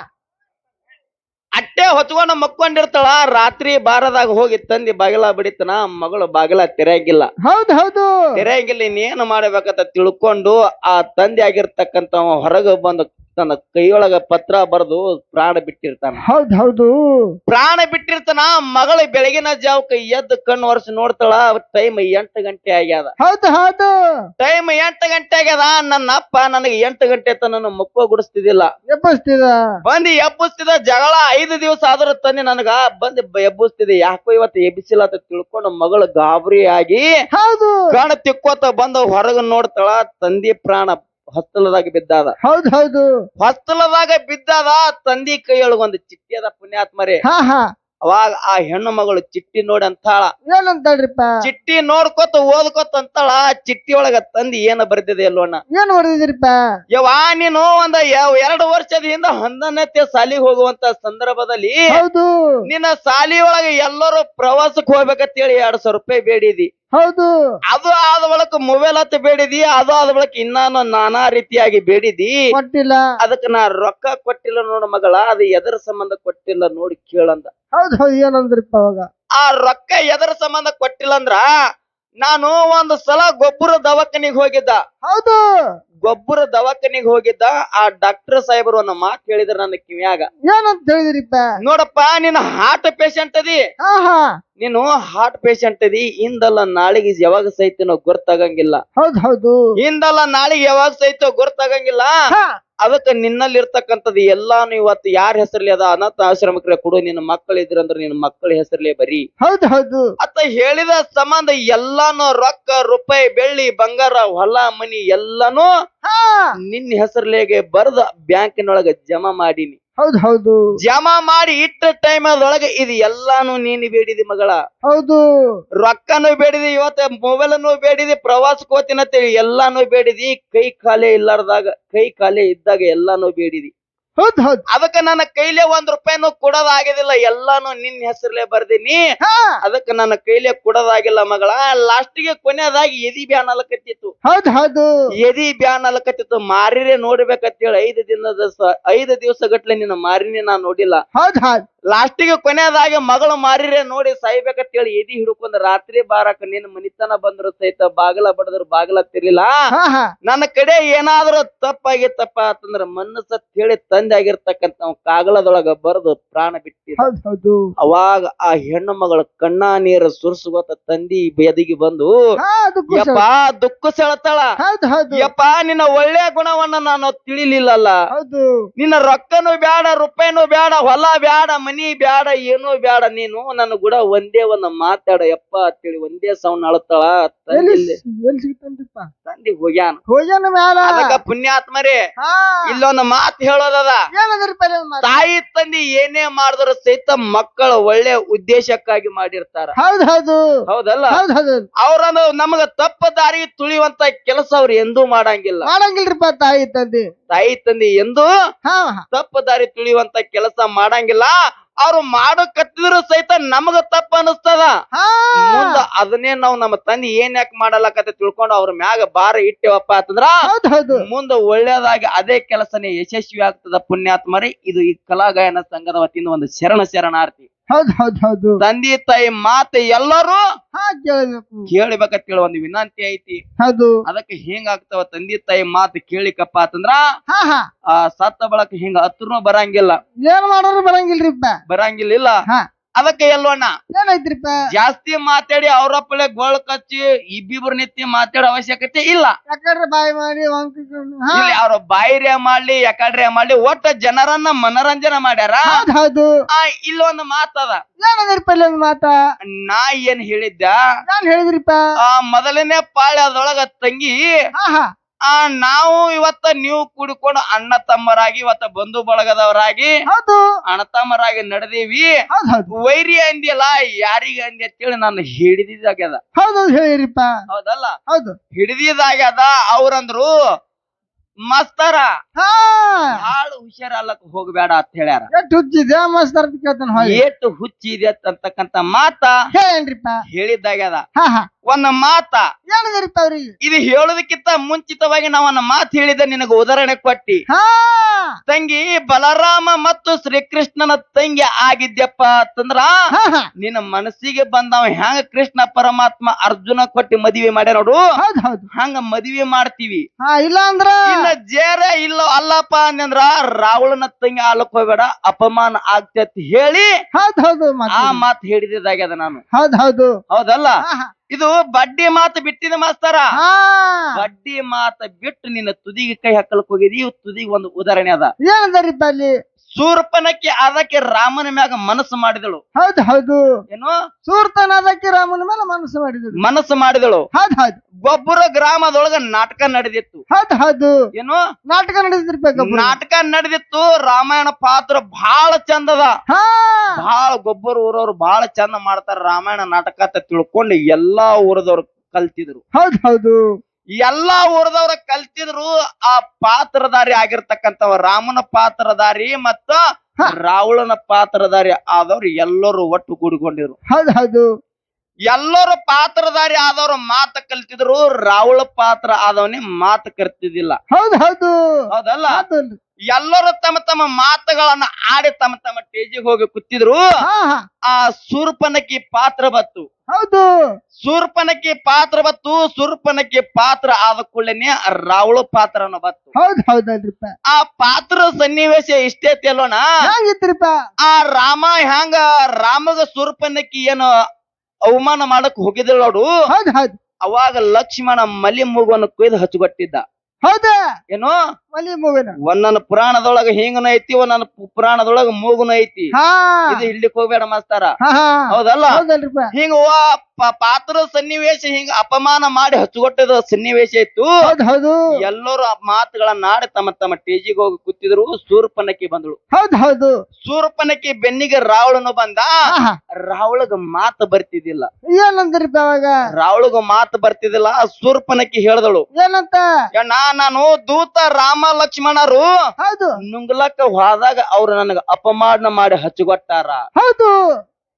ಅಟ್ಟೆ ಹೊಚ್ಕೊಂಡು ಮಕ್ಕೊಂಡಿರ್ತಾಳ ರಾತ್ರಿ ಬಾರದಾಗ ಹೋಗಿ ತಂದಿ ಬಾಗಿಲ ಬಿಡಿತನ ಮಗಳು ಬಾಗಿಲ ತೆರೆಯಂಗಿಲ್ಲ. ಹೌದು ಹೌದು. ತೆರೆಯಂಗಿಲ್ಲ ಇನ್ನೇನು ಮಾಡ್ಬೇಕಂತ ತಿಳ್ಕೊಂಡು ಆ ತಂದೆ ಆಗಿರ್ತಕ್ಕಂತ ಹೊರಗ ಬಂದು ತನ್ನ ಕೈಯೊಳಗ ಪತ್ರ ಬರೆದು ಪ್ರಾಣ ಬಿಟ್ಟಿರ್ತಾನ. ಹೌದು ಹೌದು. ಪ್ರಾಣ ಬಿಟ್ಟಿರ್ತಾನ ಮಗಳ ಬೆಳಗಿನ ಜಾವಕ್ಕ ಎದ್ದು ಕಣ್ಣು ಒರೆಸಿ ನೋಡ್ತಾಳ ಟೈಮ್ ಎಂಟು ಗಂಟೆ ಆಗ್ಯದ. ಹೌದು ಹೌದು. ಟೈಮ್ ಎಂಟು ಗಂಟೆ ಆಗ್ಯದ ನನ್ನ ಅಪ್ಪ ನನಗೆ ಎಂಟು ಗಂಟೆ ತನ್ನ ಮಕ್ಕ ಗುಡಿಸ್ತಿದಿಲ್ಲ ಎಬ್ಬಿಸ್ತಿದ? ಬಂದು ಎಬ್ಬಿಸ್ತಿದ ಜಗಳ ಐದು ದಿವಸ ಆದ್ರ ತಂದೆ ನನಗ ಬಂದು ಎಬ್ಬಿಸ್ತಿದೆ ಯಾಕೋ ಇವತ್ತು ಎಬ್ಬಿಸಿಲ್ಲ ಅಂತ ತಿಳ್ಕೊಂಡು ಮಗಳು ಗಾಬರಿ ಆಗಿ ಹೌದು. ಪ್ರಾಣ ತಿಕ್ಕೋತ ಬಂದು ಹೊರಗ ನೋಡ್ತಾಳ ತಂದಿ ಪ್ರಾಣ ಹೊಸ್ತಲದಾಗ ಬಿದ್ದಾದ. ಹೌದು ಹೌದು. ಹತ್ತಲದಾಗ ಬಿದ್ದಾದ ತಂದಿ ಕೈಯೊಳಗ ಒಂದು ಚಿಟ್ಟಿ ಅದ ಪುಣ್ಯಾತ್ಮರೇ. ಹಾ ಹಾ. ಅವಾಗ ಆ ಹೆಣ್ಣು ಮಗಳು ಚಿಟ್ಟಿ ನೋಡಿ ಅಂತಾಳ. ಏನಂತಾಳ್ರಿಪ್ಪ ಚಿಟ್ಟಿ ನೋಡ್ಕೊತ ಓದ್ಕೊತ ಅಂತಾಳ ಚಿಟ್ಟಿ ಒಳಗ ತಂದಿ ಏನ ಬರ್ದಿದೆ ಅಲ್ವಣ್ಣ ಏನ್ ಹೊಡೆದಿದ್ರಿಪ್ಪ ಯವಾ ನೀನು ಒಂದ ಎರಡು ವರ್ಷದ ಹಿಂದ ಹನ್ನೊಂದನೇ ಸಾಲಿಗೆ ಹೋಗುವಂತ ಸಂದರ್ಭದಲ್ಲಿ. ಹೌದು. ನಿನ್ನ ಸಾಲಿ ಒಳಗ ಎಲ್ಲರೂ ಪ್ರವಾಸಕ್ಕೆ ಹೋಗ್ಬೇಕಂತ ಹೇಳಿ ಎರಡ್ ಸಾವಿರ ರೂಪಾಯಿ ಬೇಡಿದಿ. ಹೌದು. ಅದು ಆದ ಬಳಕ ಮೊಬೈಲ್ ಹತ್ತು ಬೇಡಿದಿ ಅದು ಆದ ಬಳಕ ಇನ್ನಾನು ನಾನಾ ರೀತಿಯಾಗಿ ಬೇಡಿದಿ. ಕೊಟ್ಟಿಲ್ಲ. ಅದಕ್ಕ ನಾ ರೊಕ್ಕ ಕೊಟ್ಟಿಲ್ಲ ನೋಡ ಮಗಳ ಅದು ಎದರ ಸಂಬಂಧ ಕೊಟ್ಟಿಲ್ಲ ನೋಡಿ ಕೇಳಂದ. ಹೌದು ಹೌದು ಏನಂದ್ರಿಪ್ಪ ಅವಾಗ? ಆ ರೊಕ್ಕ ಎದರ ಸಂಬಂಧ ಕೊಟ್ಟಿಲ್ಲ ಅಂದ್ರ ನಾನು ಒಂದು ಸಲ ಗೊಬ್ಬರ ದವಾಖಾನಿಗೆ ಹೋಗಿದ್ದ. ಹೌದು. ಗೊಬ್ಬರ ದವಾಖಾನಿಗೆ ಹೋಗಿದ್ದ ಆ ಡಾಕ್ಟರ್ ಸಾಹೇಬರು ಒಂದು ಮಾತು ಹೇಳಿದ್ರ ನನ್ನ ಕಿವಿಯಾಗ. ಏನಂತ ಹೇಳಿದ್ರಿಪ್ಪ? ನೋಡಪ್ಪ ನೀನು ಹಾರ್ಟ್ ಪೇಷಂಟ್ ಅದಿ. ಹಾ ಹಾ ನೀನು ಹಾರ್ಟ್ ಪೇಷಂಟ್ ಅದಿ. ಹಿಂದಲ್ಲ ನಾಳಿಗೆ ಯಾವಾಗ ಸಹಿತ ಗೊತ್ತಾಗಂಗಿಲ್ಲ. ಹೌದು ಹೌದು. ಹಿಂದಲ್ಲ ನಾಳಿಗೆ ಯಾವಾಗ ಸಹಿತ ಗೊತ್ತಾಗಂಗಿಲ್ಲ. ಹಾ. ಅದಕ್ಕೆ ನಿನ್ನಲ್ಲಿ ಇರ್ತಕ್ಕಂಥದ್ದು ಎಲ್ಲಾನು ಇವತ್ತು ಯಾರ ಹೆಸರಲ್ಲಿ ಅದ? ಅನಾಥ ಆಶ್ರಮಕ್ಕೆ ಕೊಡು ನಿನ್ನ ಮಕ್ಕಳು ಇದ್ರಂದ್ರೆ ನಿನ್ನ ಮಕ್ಕಳ ಹೆಸರಲ್ಲಿ ಬರೀ. ಹೌದು ಹೌದು. ಅತ್ತ ಹೇಳಿದ ಸಂಬಂಧ ಎಲ್ಲಾನು ರೊಕ್ಕ ರೂಪಾಯಿ ಬೆಳ್ಳಿ ಬಂಗಾರ ಹೊಲ ಮನಿ ಎಲ್ಲಾನು ಹಾ. ನಿನ್ನ ಹೆಸರ್ಲೆಗೆ ಬರೆದ ಬ್ಯಾಂಕಿನೊಳಗ ಜಮಾ ಮಾಡೀನಿ. ಹೌದು ಹೌದು. ಜಮಾ ಮಾಡಿ ಇಟ್ಟ ಟೈಮ್ ಅದೊಳಗೆ ಇದು ಎಲ್ಲಾನು ನೀನು ಬೇಡಿದಿ ಮಗಳ. ಹೌದು. ರೊಕ್ಕನು ಬೇಡಿದಿ ಇವತ್ತ ಮೊಬೈಲನ್ನು ಬೇಡಿದಿ ಪ್ರವಾಸಕ್ಕೆ ಹೋತಿನಂತೇಳಿ ಎಲ್ಲಾನು ಬೇಡಿದಿ ಕೈ ಕಾಲೇ ಇಲ್ಲಾರ್ದಾಗ ಕೈ ಕಾಲೇ ಇದ್ದಾಗ ಎಲ್ಲಾನು ಬೇಡಿದಿ. ಹೌದು ಹೌದ್. ಅದಕ್ಕ ನನ್ನ ಕೈಲೇ ಒಂದ್ ರೂಪಾಯಿನೂ ಕೊಡೋದಾಗಿದಿಲ್ಲ ಎಲ್ಲಾನು ನಿನ್ನ ಹೆಸರಲ್ಲೇ ಬರ್ದೀನಿ. ಅದಕ್ಕೆ ನನ್ನ ಕೈಲೇ ಕೊಡೋದಾಗಿಲ್ಲ ಮಗಳ. ಲಾಸ್ಟಿಗೆ ಕೊನೆಯದಾಗಿ ಎದಿ ಬ್ಯಾನ್ ಅಲಕತ್ತಿತ್ತು. ಹೌದು ಹೌದು. ಎದಿ ಬ್ಯಾನ್ ಅಲಕತ್ತಿತ್ತು. ಮಾರಿರೇ ನೋಡ್ಬೇಕಂತೇಳಿ ಐದು ದಿನದ ಐದು ದಿವಸ ಗಟ್ಲೆ ನಿನ್ನ ಮಾರಿನೇ ನಾ ನೋಡಿಲ್ಲ. ಹೌದು ಹೌದು. ಲಾಸ್ಟಿಗೆ ಕೊನೆಯದಾಗಿ ಮಗಳು ಮಾರಿರೆ ನೋಡಿ ಸಾಯ್ಬೇಕಂತೇಳಿ ಎದಿ ಹಿಡ್ಕೊಂಡ್ ರಾತ್ರಿ ಬಾರಕ ನಿನ್ನ ಮನಿತನ ಬಂದ್ರು ಸಹಿತ ಬಾಗಲ ಬಡದ್ರ ಬಾಗಲ ತಿರ್ಲಿಲ್ಲ ನನ್ನ ಕಡೆ ಏನಾದ್ರೂ ತಪ್ಪಾಗಿತ್ತಪ್ಪ ಅಂತಂದ್ರ ಮನಸ್ಸ ಹೇಳಿ ತಂದೆ ಆಗಿರ್ತಕ್ಕಂತ ಕಾಗಲದೊಳಗ ಬರೆದು ಪ್ರಾಣ ಬಿಟ್ಟಿ ಅವಾಗ ಆ ಹೆಣ್ಣು ಮಗಳ ಕಣ್ಣ ನೀರು ಸುರ್ಸುಗೋತ ತಂದಿ ಬೆದಿಗೆ ಬಂದು ಯಪ್ಪ ದುಃಖ ಸೆಳತಾಳ. ಯಪ್ಪ ನಿನ್ನ ಒಳ್ಳೆ ಗುಣವನ್ನ ನಾನು ತಿಳಿಲಿಲ್ಲಲ್ಲ. ನಿನ್ನ ರೊಕ್ಕನು ಬ್ಯಾಡ ರೂಪಾಯಿನೂ ಬ್ಯಾಡ ಹೊಲ ಬ್ಯಾಡ ಮನಿ ಬ್ಯಾಡ ಏನೋ ಬ್ಯಾಡ ನೀನು ನನ್ನ ಕೂಡ ಒಂದೇ ಒಂದ್ ಮಾತಾಡ ಯಪ್ಪ ಅಂತೇಳಿ ಒಂದೇ ಸೌಂಡ್ ಅಳತಾಳ ಎಲ್ಲಿ ತಂದಿ ಎಲ್ಲಿ ಸಿಗ್ತಾನ್ರಿಪ್ಪ ತಂದಿ ಹೋಗ್ಯಾನ. ಹೋಗ್ಯಾನ ಮ್ಯಾಲ? ಅದಕ್ಕ ಪುಣ್ಯಾತ್ಮರಿ ಹಾ. ಇಲ್ಲೊಂದ್ ಮಾತು ಹೇಳೋದದ. ಏನದ್ರಿಪ್ಪ? ತಾಯಿ ತಂದಿ ಏನೇ ಮಾಡಿದ್ರು ಸಹಿತ ಮಕ್ಕಳ ಒಳ್ಳೆ ಉದ್ದೇಶಕ್ಕಾಗಿ ಮಾಡಿರ್ತಾರ. ಹೌದು ಹೌದು. ಹೌದಲ್ಲ? ಹೌದು ಹೌದು ಅವ್ರನ್ನ ನಮಗ ತಪ್ಪ ದಾರಿ ತುಳಿಯುವಂತ ಕೆಲಸ ಅವ್ರು ಎಂದೂ ಮಾಡಂಗಿಲ್ಲ. ಮಾಡಂಗಿಲ್ರಿಪ್ಪ ತಾಯಿ ತಂದೆ. ತಾಯಿ ತಂದಿ ಎಂದು ಹಾ ತಪ್ಪ ದಾರಿ ತುಳಿಯುವಂತ ಕೆಲಸ ಮಾಡಂಗಿಲ್ಲ. ಅವ್ರು ಮಾಡಕತ್ತಿದ್ರು ಸಹಿತ ನಮಗ ತಪ್ಪ ಅನಸ್ತದ ಹಾ. ಮುಂದ ಅದನ್ನೇ ನಾವು ನಮ್ಮ ತಂದೆ ಏನ್ ಯಾಕೆ ಮಾಡಲಕತ್ತ ತಿಳ್ಕೊಂಡು ಅವ್ರ ಮ್ಯಾಗ ಬಾರ ಇಟ್ಟೇವಪ್ಪ ಅಂತಂದ್ರ ಹೌದ್ ಹೌದು. ಮುಂದ ಒಳ್ಳೇದಾಗಿ ಅದೇ ಕೆಲಸನೇ ಯಶಸ್ವಿ ಆಗ್ತದ ಪುಣ್ಯಾತ್ಮರಿ. ಇದು ಈ ಕಲಾಗಾಯನ ಸಂಘದ ವತಿಯಿಂದ ಒಂದು ಶರಣ ಶರಣಾರ್ಥಿ. ಹೌದ್ ಹೌದ್ ಹೌದು. ತಂದೆ ತಾಯಿ ಮಾತು ಎಲ್ಲರೂ ಹಾ ಕೇಳಬೇಕು. ಕೇಳಿಬೇಕಂತೇಳಿ ಒಂದು ವಿನಂತಿ ಐತಿ. ಹೌದು. ಅದಕ್ಕೆ ಹಿಂಗಾಗ್ತಾವ ತಂದೆ ತಾಯಿ ಮಾತು ಕೇಳಿಕಪ್ಪ ಅಂತಂದ್ರ ಹಾ ಹಾ. ಆ ಸತ್ತ ಬಳಕ ಹಿಂಗ ಹತ್ರನು ಬರಂಗಿಲ್ಲ. ಏನ್ ಮಾಡೋರು ಬರಂಗಿಲ್ರಿಪ್ಪ ಬರಂಗಿಲ್ಲ ಇಲ್ಲ. ಹಾ. ಅದಕ್ಕೆ ಎಲ್ಲೋಣ ಏನೈತ್ರಿಪ್ಪ ಜಾಸ್ತಿ ಮಾತಾಡಿ ಅವ್ರಪ್ಪಳೆ ಗೋಳ್ ಕಚ್ಚಿ ಇಬ್ಬಿಬ್ರು ನಿತ್ತಿ ಮಾತಾಡೋ ಅವಶ್ಯಕತೆ ಇಲ್ಲ. ಯಾಕಂದ್ರೆ ಬಾಯಿ ಮಾಡಿ ವಂಕಿಕೊಂಡು ಹಾ. ಇಲ್ಲಿ ಅವ್ರ ಬಾಯಿರೆ ಮಾಡ್ಲಿ ಯಾಕಡ್ರೆ ಮಾಡ್ಲಿ ಒಟ್ಟ ಜನರನ್ನ ಮನರಂಜನೆ ಮಾಡ್ಯಾರ? ಹೌದ್ ಹೌದು. ಆ ಇಲ್ಲೊಂದು ಮಾತದ ಏನದ್ರಿಪ್ಪ ಮಾತ? ನಾ ಏನ್ ಹೇಳಿದ್ದ ನಾನ್ ಹೇಳಿದ್ರಿಪ್ಪ. ಆ ಮೊದಲನೇ ಪಾಳ್ಯದೊಳಗ ತಂಗಿ ಹಾ ಹಾ. ಆ ನಾವು ಇವತ್ತ ನೀವು ಕೂಡಿಕೊಂಡು ಅಣ್ಣ ತಮ್ಮರಾಗಿ ಇವತ್ತ ಬಂಧು ಬಳಗದವರಾಗಿ ಹೌದು. ಅಣ್ಣ ತಮ್ಮರಾಗಿ ನಡೆದೀವಿ. ಹೌದ್ ಹೌದು. ವೈರಿ ಅಂದಿಲ್ಲ ಯಾರಿಗೆ ಅಂದಿ ಅಂತೇಳಿ ನಾನು ಹಿಡಿದಿದಾಗ್ಯದ ಹೌದು ಹೌದು ಹೇಳಿರಿಪ್ಪ. ಹೌದಲ್ಲ? ಹೌದು. ಹಿಡಿದಿದಾಗ್ಯದ ಅವ್ರಂದ್ರು ಮಸ್ತರ ಹಾ. ಹಾಳು ಹುಷಾರಲ್ಲಕ್ ಹೋಗ್ಬೇಡ ಅಂತ ಹೇಳ್ಯಾರ. ಎಷ್ಟು ಹುಚ್ಚಿದೆ ಮಸ್ತ್ ಅರ್ಥ ಕೇಳ್ತಾನ ಏಟು ಹುಚ್ಚಿದೆ ಅಂತಕ್ಕಂತ ಮಾತ ಹೇಳೇನ್ರಿಪ್ಪ? ಹೇಳಿದ್ದಾಗ್ಯದ ಹಾ ಹಾ. ಒಂದ್ ಮಾತ. ಏನದ್ರಿಪ್ಪ ಅವ್ರಿಗೆ ಇದು ಹೇಳೋದಕ್ಕಿಂತ ಮುಂಚಿತವಾಗಿ ನಾವು ಒಂದು ಮಾತು ಹೇಳಿದ ನಿನಗ ಉದಾಹರಣೆ ಕೊಟ್ಟಿ. ಹಾ. ತಂಗಿ ಬಲರಾಮ ಮತ್ತು ಶ್ರೀಕೃಷ್ಣನ ತಂಗಿ ಆಗಿದ್ಯಪ್ಪ ಅಂತಂದ್ರ ಹಾ ಹಾ. ನಿನ್ನ ಮನಸ್ಸಿಗೆ ಬಂದವ ಹೆಂಗ ಕೃಷ್ಣ ಪರಮಾತ್ಮ ಅರ್ಜುನ ಕೊಟ್ಟಿ ಮದುವೆ ಮಾಡ್ಯ ನೋಡು. ಹೌದ್ ಹೌದು. ಹಂಗ ಮದುವೆ ಮಾಡ್ತೀವಿ. ಹಾ ಇಲ್ಲ ಅಂದ್ರ? ಇನ್ನ ಜೇರ ಇಲ್ಲ ಅಲ್ಲಪ್ಪ ಅಂದ್ರ ರಾವಣನ ತಂಗಿ ಆಲಕ್ ಹೋಗ್ಬೇಡ ಅಪಮಾನ ಆಗ್ತೈತಿ ಹೇಳಿ ಹೌದ್ ಹೌದು ಆ ಮಾತ್ ಮಾತು ಹೇಳಿದಾಗ್ಯದ ನಾನು. ಹೌದ್ ಹೌದು. ಹೌದಲ್ಲ? ಹಾ ಹಾ. ಇದು ಬಡ್ಡಿ ಮಾತು ಬಿಟ್ಟಿದ ಮಾಸ್ತಾರ. ಹಾ. ಬಡ್ಡಿ ಮಾತ ಬಿಟ್ಟು ನಿನ್ನ ತುದಿಗೆ ಕೈ ಹಾಕಲಕ್ ಹೋಗಿದಿ ಇವ್ ತುದಿಗೆ ಒಂದು ಉದಾಹರಣೆ ಅದ. ಏನದರಿಪ್ಪ ಅಲ್ಲಿ? ಶೂರ್ಪನಕ್ಕೆ ಅದಕ್ಕೆ ರಾಮನ ಮ್ಯಾಗ ಮನಸ್ಸು ಮಾಡಿದಳು. ಹೌದು ಹೌದು. ಏನು? ಸೂರ್ತನಾದಕ್ಕೆ ರಾಮನ ಮೇಲೆ ಮನಸ್ಸು ಮಾಡಿದಳು. ಮನಸ್ಸು ಮಾಡಿದಳು. ಹೌದು ಹೌದು. ಗೊಬ್ಬರ ಗ್ರಾಮದೊಳಗ ನಾಟಕ ನಡೆದಿತ್ತು. ಹೌದು ಹೌದು. ಏನು? ನಾಟಕ ನಡೆದಿರ್ಬೇಕು ನಾಟಕ ನಡೆದಿತ್ತು ರಾಮಾಯಣ ಪಾತ್ರ ಬಹಳ ಚಂದದ. ಬಹಳ ಗೊಬ್ಬರ ಊರವ್ರು ಬಹಳ ಚಂದ ಮಾಡ್ತಾರ. ರಾಮಾಯಣ ನಾಟಕ ಅಂತ ತಿಳ್ಕೊಂಡು ಎಲ್ಲಾ ಊರದವ್ರು ಕಲ್ತಿದ್ರು. ಹೌದು ಹೌದು. ಎಲ್ಲಾ ಊರದವ್ರ ಕಲ್ತಿದ್ರು ಆ ಪಾತ್ರಧಾರಿ ಆಗಿರ್ತಕ್ಕಂಥವ ರಾಮನ ಪಾತ್ರಧಾರಿ ಮತ್ತ. ರಾವಣನ ಪಾತ್ರಧಾರಿ ಆದವ್ರು ಎಲ್ಲರೂ ಒಟ್ಟು ಕೂಡಿಕೊಂಡಿದ್ರು. ಹೌದು ಹೌದು. ಎಲ್ಲರೂ ಪಾತ್ರಧಾರಿ ಆದವ್ರು ಮಾತು ಕಲ್ತಿದ್ರು ರಾವಳ ಪಾತ್ರ ಆದವನೇ ಮಾತು ಕಲ್ತಿದ್ದಿಲ್ಲ. ಹೌದು ಹೌದು. ಹೌದಲ್ಲ? ಹೌದು ಎಲ್ಲರೂ ತಮ್ಮ ತಮ್ಮ ಮಾತುಗಳನ್ನ ಆಡಿ ತಮ್ಮ ತಮ್ಮ ಸ್ಟೇಜಿಗೆ ಹೋಗಿ ಕೂತಿದ್ರು. ಹಾ ಹಾ. ಆ ಸೂರ್ಪನಕಿ ಪಾತ್ರ ಬತ್ತು ಹೌದು. ಸೂರ್ಪನಕಿ ಪಾತ್ರ ಬತ್ತು ಸೂರ್ಪನಕಿ ಪಾತ್ರ ಆದ ಕೂಡಲೇ ರಾವಳ ಪಾತ್ರನ ಬತ್ತು ಹೌದ್ ಹೌದಲ್ರಿಪ್ಪ ಆ ಪಾತ್ರ ಸನ್ನಿವೇಶ ಇಷ್ಟೇ ಹೆಂಗಿತ್ರಿಪ್ಪ? ಆ ರಾಮ ಹ್ಯಾಂಗ ರಾಮಗ ಸೂರ್ಪನಕಿ ಏನು ಅವಮಾನ ಮಾಡಕ್ ಹೋಗಿದ್ರು ನೋಡು. ಹೌದ್ ಹೌದ್. ಅವಾಗ ಲಕ್ಷ್ಮಣ ಮಲಿ ಮೂಗನ್ನು ಕೊಯ್ದು ಹಚ್ಚುಗಟ್ಟಿದ್ದ ಹೌದಾ. ಏನು? ಒಂದೊಂದು ಪುರಾಣದೊಳಗ ಹಿಂಗನು ಐತಿ ಒಂದೊಂದು ಪುರಾಣದೊಳಗ ಮೂಗುನ ಐತಿ. ಹಾ. ಇದು ಇಡ್ಲಿಕ್ ಹೋಗ್ಬೇಡ ಮಾಸ್ತಾರ. ಹಾ ಹಾ. ಹೌದಲ್ಲ? ಹೌದಲ್ರಿಪ್ಪ. ಹಿಂಗ ವಾ ಪ- ಪಾತ್ರ ಸನ್ನಿವೇಶ ಹಿಂಗ ಅಪಮಾನ ಮಾಡಿ ಹಚ್ಚುಗೊಟ್ಟದ ಸನ್ನಿವೇಶ ಇತ್ತು. ಹೌದ್ ಹೌದು. ಎಲ್ಲರೂ ಆ ಮಾತುಗಳನ್ನ ಆಡಿ ತಮ್ಮ ತಮ್ಮ ಟೇಜಿಗೆ ಹೋಗಿ ಕೂತಿದ್ರು ಸೂರ್ಪನಕ್ಕಿ ಬಂದಳು. ಹೌದ್ ಹೌದು. ಸೂರ್ಪನಕ್ಕಿ ಬೆನ್ನಿಗೆ ರಾವಣನು ಬಂದ. ಹಾ ಹಾ. ರಾವಳಗ ಮಾತು ಬರ್ತಿದ್ದಿಲ್ಲ. ಏನಂದ್ರಿಪ್ಪ ಅವಾಗ? ರಾವಳಗ ಮಾತು ಬರ್ತಿದ್ದಿಲ್ಲ ಸೂರ್ಪನಕ್ಕಿ ಹೇಳ್ದಳು. ಏನಂತ? ಅಣ್ಣ ನಾನು ದೂತ ರಾಮ ಲಕ್ಷ್ಮಣರು ಹೌದು. ನುಂಗ್ಲಕ್ಕ ಹೋದಾಗ ಅವ್ರು ನನಗ ಅಪಮಾನ ಮಾಡಿ ಹಚ್ಚಿಕೊಟ್ಟಾರ ಹೌದು.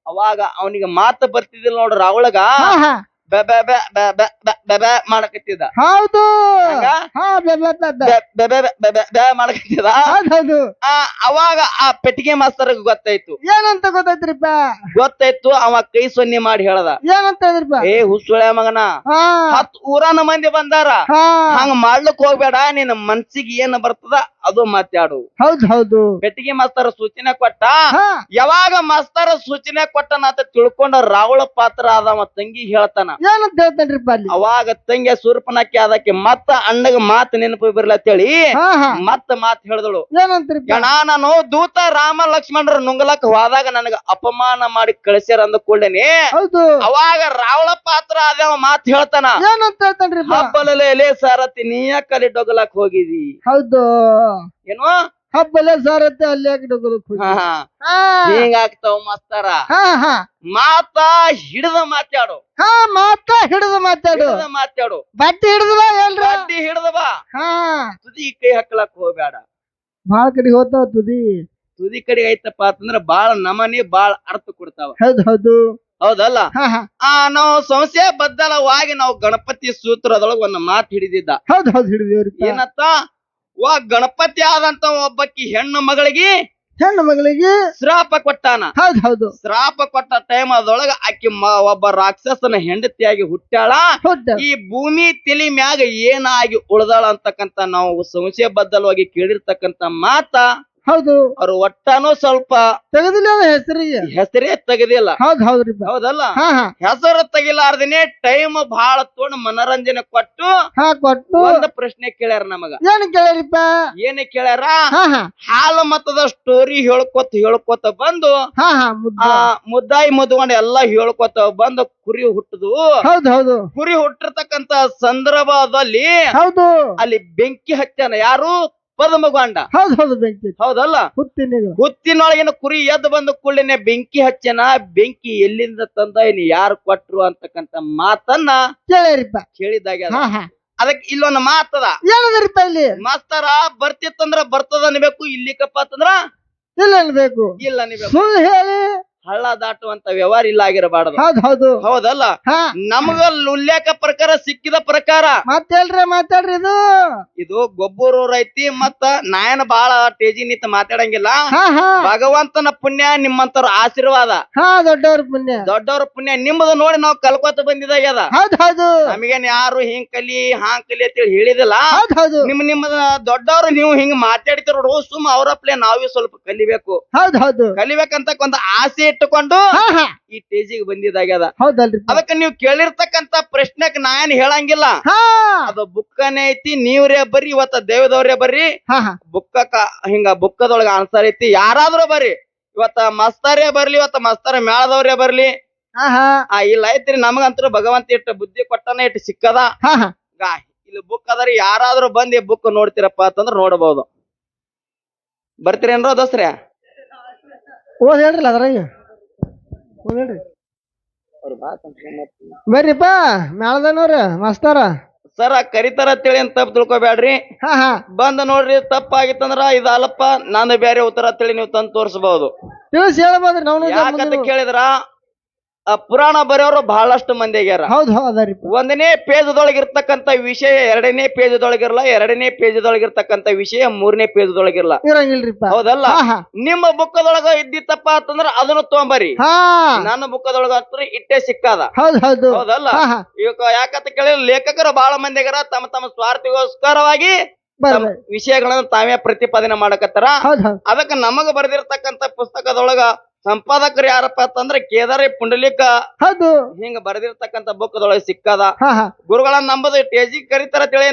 ಅವಾಗ ಅವನಿಗೆ ಮಾತು ಬರ್ತಿದಿಲ್ಲ ನೋಡ್ರಿ ಅವಳಗ. ಬೆ ಬೆ ಬೆ ಬೆ ಬೆ ಬೆ ಬೆ ಬೆ ಮಾಡಕತ್ತಿದ್ದ ಹೌದು ಹಂಗ? ಹಾ ಬೆ ಬೆ ಬೆ ಬೆ. ಬೆ ಬೆ ಬೆ ಬೆ ಬೆ ಬೆ ಮಾಡಕತ್ತಿದ ಹೌದು ಆ ಅವಾಗ ಆ ಪೆಟ್ಟಿಗೆ ಮಾಸ್ತರ್ ಗೊತ್ತಾಯ್ತು ಏನಂತ ಗೊತ್ತಾಯ್ತ್ರಿಪ್ಪ ಗೊತ್ತಾಯ್ತು ಅವ ಕೈ ಸೊನ್ನೆ ಮಾಡಿ ಹೇಳ್ದ ಏನಂತ ಹೇಳಿದ್ರಿಪ್ಪ ಏ ಹುಸುಳೆ ಮಗನ ಹಾ ಹತ್ ಊರನ ಮಂದಿ ಬಂದಾರ ಹಾ ಹಂಗ ಮಾಡ್ಲಿಕ್ ಹೋಗ್ಬೇಡ ನಿನ್ನ ಮನ್ಸಿಗೆ ಏನ್ ಬರ್ತದ ಅದು ಮಾತಾಡು ಹೌದ್ ಹೌದು ಪೆಟ್ಟಿಗೆ ಮಾಸ್ತರ್ ಸೂಚನೆ ಕೊಟ್ಟ ಹಾ ಯಾವಾಗ ಮಾಸ್ತರ್ ಸೂಚನೆ ಕೊಟ್ಟನ ಅಂತ ತಿಳ್ಕೊಂಡ ರಾವಳ ಪಾತ್ರ ಆದವ ತಂಗಿ ಹೇಳ್ತಾನ ಏನಂತ ಹೇಳ್ತಾನ್ರಿಪ್ಪ ಅಲ್ಲಿ? ಅವಾಗ ತಂಗಿ ಸೂರ್ಪನಕ್ಕೆ ಅದಕ್ಕೆ ಮತ್ತ ಅಣ್ಣಗ ಮಾತ್ ನೆನಪು ಬರ್ಲ ಅಂತೇಳಿ ಹಾ ಹಾ. ಮತ್ತ ಮಾತ್ ಹೇಳಿದಳು. ಏನಂತ್ರಿಪ್ಪ ಗಣ ನಾನು ದೂತ ರಾಮ ಲಕ್ಷ್ಮಣರ ನುಂಗಲಕ್ ಹೋದಾಗ ನನಗ ಅಪಮಾನ ಮಾಡಿ ಕಳಿಸ್ಯಾರ ಅಂದ ಕೂಡಲೇನೆ ಹೌದು. ಅವಾಗ ರಾವಳ ಪಾತ್ರ ಅದೇವ ಮಾತ್ ಹೇಳ್ತಾನ. ಏನಂತ ಹೇಳ್ತಾನ್ರಿಪ್ಪ ಹಬ್ಬಲೇ ಎಲೆ ಸಾರತಿ ನೀ ಕಲಿ ಡೊಗಲಕ್ ಹೋಗಿದಿ. ಹೌದು. ಏನು? ಹಬ್ಬಲೆ ಸಾರತ್ತೆ ಅಲ್ಲಿ ಯಾಕೆ ಡೊಗಲು ಹಾ, ಹಾ. ಹಿಂಗಾಗ್ತಾವ ಮಾಸ್ತಾರ. ಹಾ ಹಾ. ಮಾತ ಹಿಡಿದ ಮಾತಾಡು. ಹಾ ಮಾತ ಹಿಡಿದು ಮಾತಾಡು. ಹಿಡಿದ ಮಾತಾಡು. ಬಟ್ಟೆ ಬಾ ಏನ್ರ ಬಡ್ಡಿ ಹಿಡಿದ ಬಾ. ಹಾ. ತುದಿ ಕೈ ಹಾಕ್ಲಕ್ ಹೋಗ್ಬೇಡ. ಬಾಳ ಕಡೆ ಹೋತಾವ ತುದಿ. ತುದಿ ಕಡೆ ಐತಪ್ಪ ಅಂತಂದ್ರ ಬಾಳ ನಮನಿ ಬಾಳ ಅರ್ಥ ಕೊಡ್ತಾವ. ಹೌದ್ ಹೌದು. ಹೌದಲ್ಲ? ಹಾ ಹಾ. ಆ ನಾವು ಸಂಸ್ಥೆ ಬದ್ದಲವಾಗಿ ನಾವು ಗಣಪತಿ ಸೂತ್ರದೊಳಗ ಒಂದು ಮಾತು ಹಿಡಿದಿದ್ದ. ಹೌದ್ ಹೌದ್ ಹಿಡಿದೇವ್ರಿಪ್ಪ. ಏನತ್ತ? ವಾ ಗಣಪತಿ ಆದಂತ ಒಬ್ಬಕ್ಕಿ ಹೆಣ್ಣು ಮಗಳಿಗೆ ಹೆಣ್ಣು ಮಗಳಿಗೆ ಶ್ರಾಪ ಕೊಟ್ಟಾನ. ಹೌದ್ ಹೌದು. ಶ್ರಾಪ ಕೊಟ್ಟ ಟೈಮ್ ಅದೊಳಗ ಆಕಿ ಮ- ಒಬ್ಬ ರಾಕ್ಷಸನ ಹೆಂಡತಿಯಾಗಿ ಹುಟ್ಟಾಳ ಹೌದ ಈ ಭೂಮಿ ತಿಳಿ ಮ್ಯಾಗ ಏನಾಗಿ ಉಳ್ದಾಳ ಅಂತಕ್ಕಂತ ನಾವು ಸಂಶಯ ಬದ್ದಲವಾಗಿ ಕೇಳಿರ್ತಕ್ಕಂತ ಮಾತ ಹೌದು. ಅವ್ರು ಒಟ್ಟಾನು ಸ್ವಲ್ಪ ತೆಗೆದಿಲ್ಲ ಅದ ಹೆಸರಿಗೆ? ಹೆಸರೇ ತೆಗೆದಿಲ್ಲ. ಹೌದ್ ಹೌದ್ರಿಪ್ಪ ಹೌದಲ್ಲ? ಹಾ ಹಾ. ಹೆಸರು ತೆಗಿಲಾರ್ದೇನೆ ಟೈಮ್ ಬಹಳ ತೊಗೊಂಡು ಮನರಂಜನೆ ಕೊಟ್ಟು ಹಾ ಕೊಟ್ಟು. ಒಂದ್ ಪ್ರಶ್ನೆ ಕೇಳ್ಯಾರ ನಮಗ. ಏನ್ ಕೇಳಿರಿಪ್ಪ ಏನ್ ಕೇಳ್ಯಾರ? ಹಾ ಹಾ. ಹಾಲು ಮತದ ಸ್ಟೋರಿ ಹೇಳ್ಕೊತ ಹೇಳ್ಕೊತ ಬಂದು ಹಾ ಹಾ ಮುದ್ದ. ಆ ಮುದ್ದಾಯಿ ಮುದ್ಕೊಂಡು ಎಲ್ಲಾ ಹೇಳ್ಕೊತ ಬಂದು ಕುರಿ ಹುಟ್ಟದು. ಹೌದ್ ಹೌದು. ಕುರಿ ಹುಟ್ಟಿರ್ತಕ್ಕಂತ ಸಂದರ್ಭದಲ್ಲಿ ಹೌದು. ಅಲ್ಲಿ ಬೆಂಕಿ ಹಚ್ಚಾನ ಯಾರು? ಪದ್ಮಗೊಂಡ. ಹೌದು ಹೌದು ಬೆಂಕಿ. ಹೌದಲ್ಲ? ಹುತ್ತೀನಿ ಹುತ್ತಿನೊಳಗಿನ ಕುರಿ ಎದ್ದು ಬಂದ ಕೂಡಲೇ ಬೆಂಕಿ ಹಚ್ಚನ ಬೆಂಕಿ ಎಲ್ಲಿಂದ ತಂದ ಇನ್ ಯಾರು ಕೊಟ್ರು ಅಂತಕ್ಕಂತ ಮಾತನ್ನ ಕೇಳಿರಿಪ್ಪ. ಕೇಳಿದಾಗ ಅದಕ್ಕೆ ಇಲ್ಲೊಂದು ಮಾತದ. ಏನದರಿಪ್ಪ ಇಲ್ಲಿ? ಮಾಸ್ತರ ಬರ್ತಿತ್ತಂದ್ರ ಬರ್ತದ ಅನ್ಬೇಕು ಇಲ್ಲಿಕಪ್ಪ ಅಂತಂದ್ರ ಇಲ್ಲ ಅನ್ಬೇಕು. ಇಲ್ಲ ಅನ್ಬೇಕು. ಸುಳ್ಳು ಹೇಳಿ. ಹಳ್ಳ ದಾಟುವಂತ ವ್ಯವಹಾರ ಇಲ್ಲ ಆಗಿರಬಾರದು. ಹೌದು ಹೌದು. ಹೌದಲ್ಲ? ಹಾ. ನಮಗ ಉಲ್ಲೇಖ ಪ್ರಕಾರ ಸಿಕ್ಕಿದ ಪ್ರಕಾರ. ಮತ್ತೇಳ್ರಿ ಮಾತಾಡ್ರಿ ಇದು? ಇದು ಗೊಬ್ಬರು ಐತಿ ಮತ್ತ ನಾಯನ ಬಾಳ ತೇಜಿ ನಿಂತ ಮಾತಾಡಂಗಿಲ್ಲ. ಹಾ ಹಾ. ಭಗವಂತನ ಪುಣ್ಯ ನಿಮ್ಮಂತರ ಆಶೀರ್ವಾದ. ಹಾ ದೊಡ್ಡವ್ರ ಪುಣ್ಯ. ದೊಡ್ಡವ್ರ ಪುಣ್ಯ ನಿಮ್ಮದು ನೋಡಿ ನಾವು ಕಲ್ಕೋತ ಬಂದಿದಾಗ್ಯದ. ಹೌದ್ ಹೌದು. ನಮಗೇನ್ ಯಾರು ಹಿಂಗ್ ಕಲಿ ಹಾಂಗ್ ಕಲಿ ಅಂತ ಹೇಳಿದಿಲ್ಲ. ಹೌದ್ ಹೌದು. ನಿಮ್ ನಿಮ್ಮ ದೊಡ್ಡವ್ರು ನೀವು ಹಿಂಗ್ ಮಾತಾಡ್ತಿರೋ ನೋಡು ಸುಮ್ಮ ಅವ್ರಪ್ಲೆ ನಾವೇ ಸ್ವಲ್ಪ ಕಲಿಬೇಕು. ಹೌದ್ ಹೌದು. ಕಲಿಬೇಕಂತ ಒಂದು ಆಸೆ ಇಟ್ಟುಕೊಂಡು ಈ ಟೇಜಿಗೆ ಬಂದಿದಾಗ್ಯದ ಹೌದಲ್ರಿ. ಅದಕ್ಕೆ ನೀವು ಕೇಳಿರ್ತಕ್ಕಂತ ಪ್ರಶ್ನೆಕ್ ನಾನು ಏನ್ ಹೇಳಂಗಿಲ್ಲ. ಹಾ. ಅದು ಬುಕ್ಕನೇ ಐತಿ ನೀವ್ರೇ ಬರ್ರಿ ಇವತ್ತ ದೇವದವ್ರೇ ಬರ್ರಿ. ಬುಕ್ಕಕ್ಕ ಹಿಂಗ ಬುಕ್ಕದೊಳಗ ಆನ್ಸರ್ ಐತಿ. ಯಾರಾದ್ರೂ ಬರ್ರಿ. ಇವತ್ತ ಮಸ್ತಾರೇ ಬರ್ಲಿ ಇವತ್ತ ಮಸ್ತಾರ ಮೇಳದವ್ರೇ ಬರ್ಲಿ. ಆ ಇಲ್ಲ ಐತ್ರಿ ನಮಗಂತೂ ಭಗವಂತ ಇಟ್ಟು ಬುದ್ಧಿ ಕೊಟ್ಟನ ಇಟ್ಟು ಸಿಕ್ಕದ. ಇಲ್ಲಿ ಬುಕ್ ಅದರಿ ಯಾರಾದ್ರೂ ಬಂದ್ ಈ ಬುಕ್ ನೋಡ್ತಿರಪ್ಪ ಅಂತಂದ್ರ ನೋಡಬಹುದು ಬರ್ತೀರೇನ್ರೋ ದೋಸ್ತ್ರೆ? ಓದ್ ಹೇಳ್ರಿ ಅದ್ರಾಗ. ಓದ್ ಹೇಳ್ರಿ. ಬರ್ರಿಪ್ಪ ಮೇಳದನವ್ರ ಮಾಸ್ತಾರ. ಸರ ಕರಿತಾರ ತಿಳಿ ಅಂತ ತಪ್ಪು ತಿಳ್ಕೊಬ್ಯಾಡ್ರಿ? ಹಾ ಹಾ. ಬಂದ ನೋಡ್ರಿ ತಪ್ಪಾಗಿತ್ತಂದ್ರ ಇದಲ್ಲಪ್ಪ ನಾನು ಬೇರೆ ಉತ್ತರ ಅಂತೇಳಿ ನೀವು ತಂದು ತೋರಿಸಬಹುದು ತಿಳಿಸಿ ಹೇಳ್ಬೋದ್ರಿ ನಾವು ಯಾಕಂತ ಕೇಳಿದ್ರ ಆ ಪುರಾಣ ಬರೆಯೋರು ಬಹಳಷ್ಟು ಮಂದಿ ಆಗ್ಯಾರ. ಹೌದ್ ಒಂದನೇ ಪೇಜದೊಳಗೆ ಇರ್ತಕ್ಕಂತ ವಿಷಯ ಎರಡನೇ ಪೇಜದೊಳಗಿರಲ್ಲ ಎರಡನೇ ಪೇಜದೊಳಗಿರ್ತಕ್ಕಂತ ವಿಷಯ ಮೂರನೇ ಪೇಜದೊಳಗಿರಲ್ಲ ಇರಂಗಿಲ್ರಿಪ್ಪ. ಹೌದಲ್ಲ? ನಿಮ್ಮ ಬುಕ್ಕದೊಳಗ ಇದ್ದಿತ್ತಪ್ಪ ಅಂತಂದ್ರ ಅದನ್ನು ತಗೊಂಬರಿ ಹಾ. ನನ್ನ ಬುಕ್ಕದೊಳಗ ಹತ್ರ ಇಟ್ಟೆ ಸಿಕ್ಕಾದ. ಹೌದ್ ಹೌದು. ಹೌದಲ್ಲ? ಇವಾಗ ಯಾಕಂತ ಕೇಳಿದ್ರೆ ಲೇಖಕರು ಬಹಳ ಮಂದಿ ಆಗ್ಯಾರ ತಮ್ಮ ತಮ್ಮ ಸ್ವಾರ್ಥಿಗೋಸ್ಕರವಾಗಿ ವಿಷಯಗಳನ್ನ ತಾವೇ ಪ್ರತಿಪಾದನೆ ಮಾಡಕತ್ತಾರ. ಅದಕ್ಕ ನಮಗ ಬರೆದಿರ್ತಕ್ಕಂತ ಪುಸ್ತಕದೊಳಗ ಸಂಪಾದಕರು ಯಾರಪ್ಪ ಅಂತಂದ್ರೆ ಕೇದಾರಿ ಪುಂಡಲಿಕ. ಹೌದು. ಹಿಂಗ ಬರೆದಿರ್ತಕ್ಕಂತ ಬುಕ್ಕದೊಳಗ ಸಿಕ್ಕದ. ಹಾ ಹಾ. ಗುರುಗಳನ್ನ ನಂಬದು ಟೇಜಿ ಕರಿತಾರ ತಿಳಿ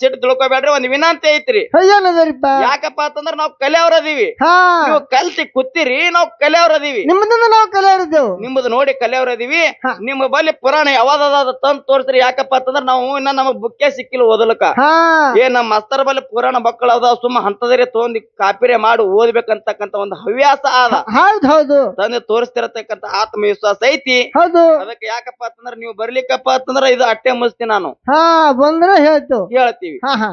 ಸಿಟ್ಟು ತಿಳ್ಕೊಬೇಡ್ರಿ ಒಂದ್ ವಿನಂತಿ ಐತ್ರಿ. ಏನದರಿಪ್ಪ ಯಾಕಪ್ಪ ಅಂತಂದ್ರ ನಾವ್ ಕಲಿಯವ್ರ ಅದೀವಿ. ಹಾ. ನೀವು ಕಲ್ತಿ ಕೂತಿರಿ ನಾವ್ ಕಲಿಯವ್ರ ಅದೀವಿ. ನಿಮ್ಮದನ್ನ ನಾವು ಕಲಿಯರಿದ್ದೇವು ನಿಮ್ಮದು ನೋಡಿ ಕಲಿಯವ್ರ ಅದೀವಿ. ಹಾ. ನಿಮ್ಮ ಬಲ್ಲಿ ಪುರಾಣ ಯಾವ್ದಾದ ತಂದ್ ತೋರಿಸ್ರಿ ಯಾಕಪ್ಪ ಅಂತಂದ್ರೆ ನಾವು ಇನ್ನ ನಮಗ್ ಬುಕ್ಕೆ ಸಿಕ್ಕಿಲ್ಲ ಓದಲಕ ಹಾ. ಏ ನಮ್ಮ ಅಸ್ತರ ಬಲ್ಲಿ ಪುರಾಣ ಮಕ್ಕಳು ಅದ ಸುಮ್ಮ ಹಂತದರೆ ತಗೊಂಡಿ ಕಾಪಿರೆ ಮಾಡಿ ಓದ್ಬೇಕಂತಕ್ಕಂತ ಒಂದು ಹವ್ಯಾಸ ಆದ. ಹೌದ್ ಹೌದು. ತಂದೆ ತೋರಿಸ್ತಿರತಕ್ಕಂತ ಆತ್ಮವಿಶ್ವಾಸ ಐತಿ. ಹೌದು. ಅದಕ್ಕೆ ಯಾಕಪ್ಪ ಅಂತಂದ್ರ ನೀವು ಬರ್ಲಿಕ್ಕಪ್ಪ ಅಂತಂದ್ರ ಇದು ಅಟ್ಟೆ ಮುಸ್ತೀನಿ ನಾನು. ಹಾ ಬಂದ್ರೆ ಹೇಳ್ತು. ಹೇಳ್ತೀವಿ. ಹಾ ಹಾ.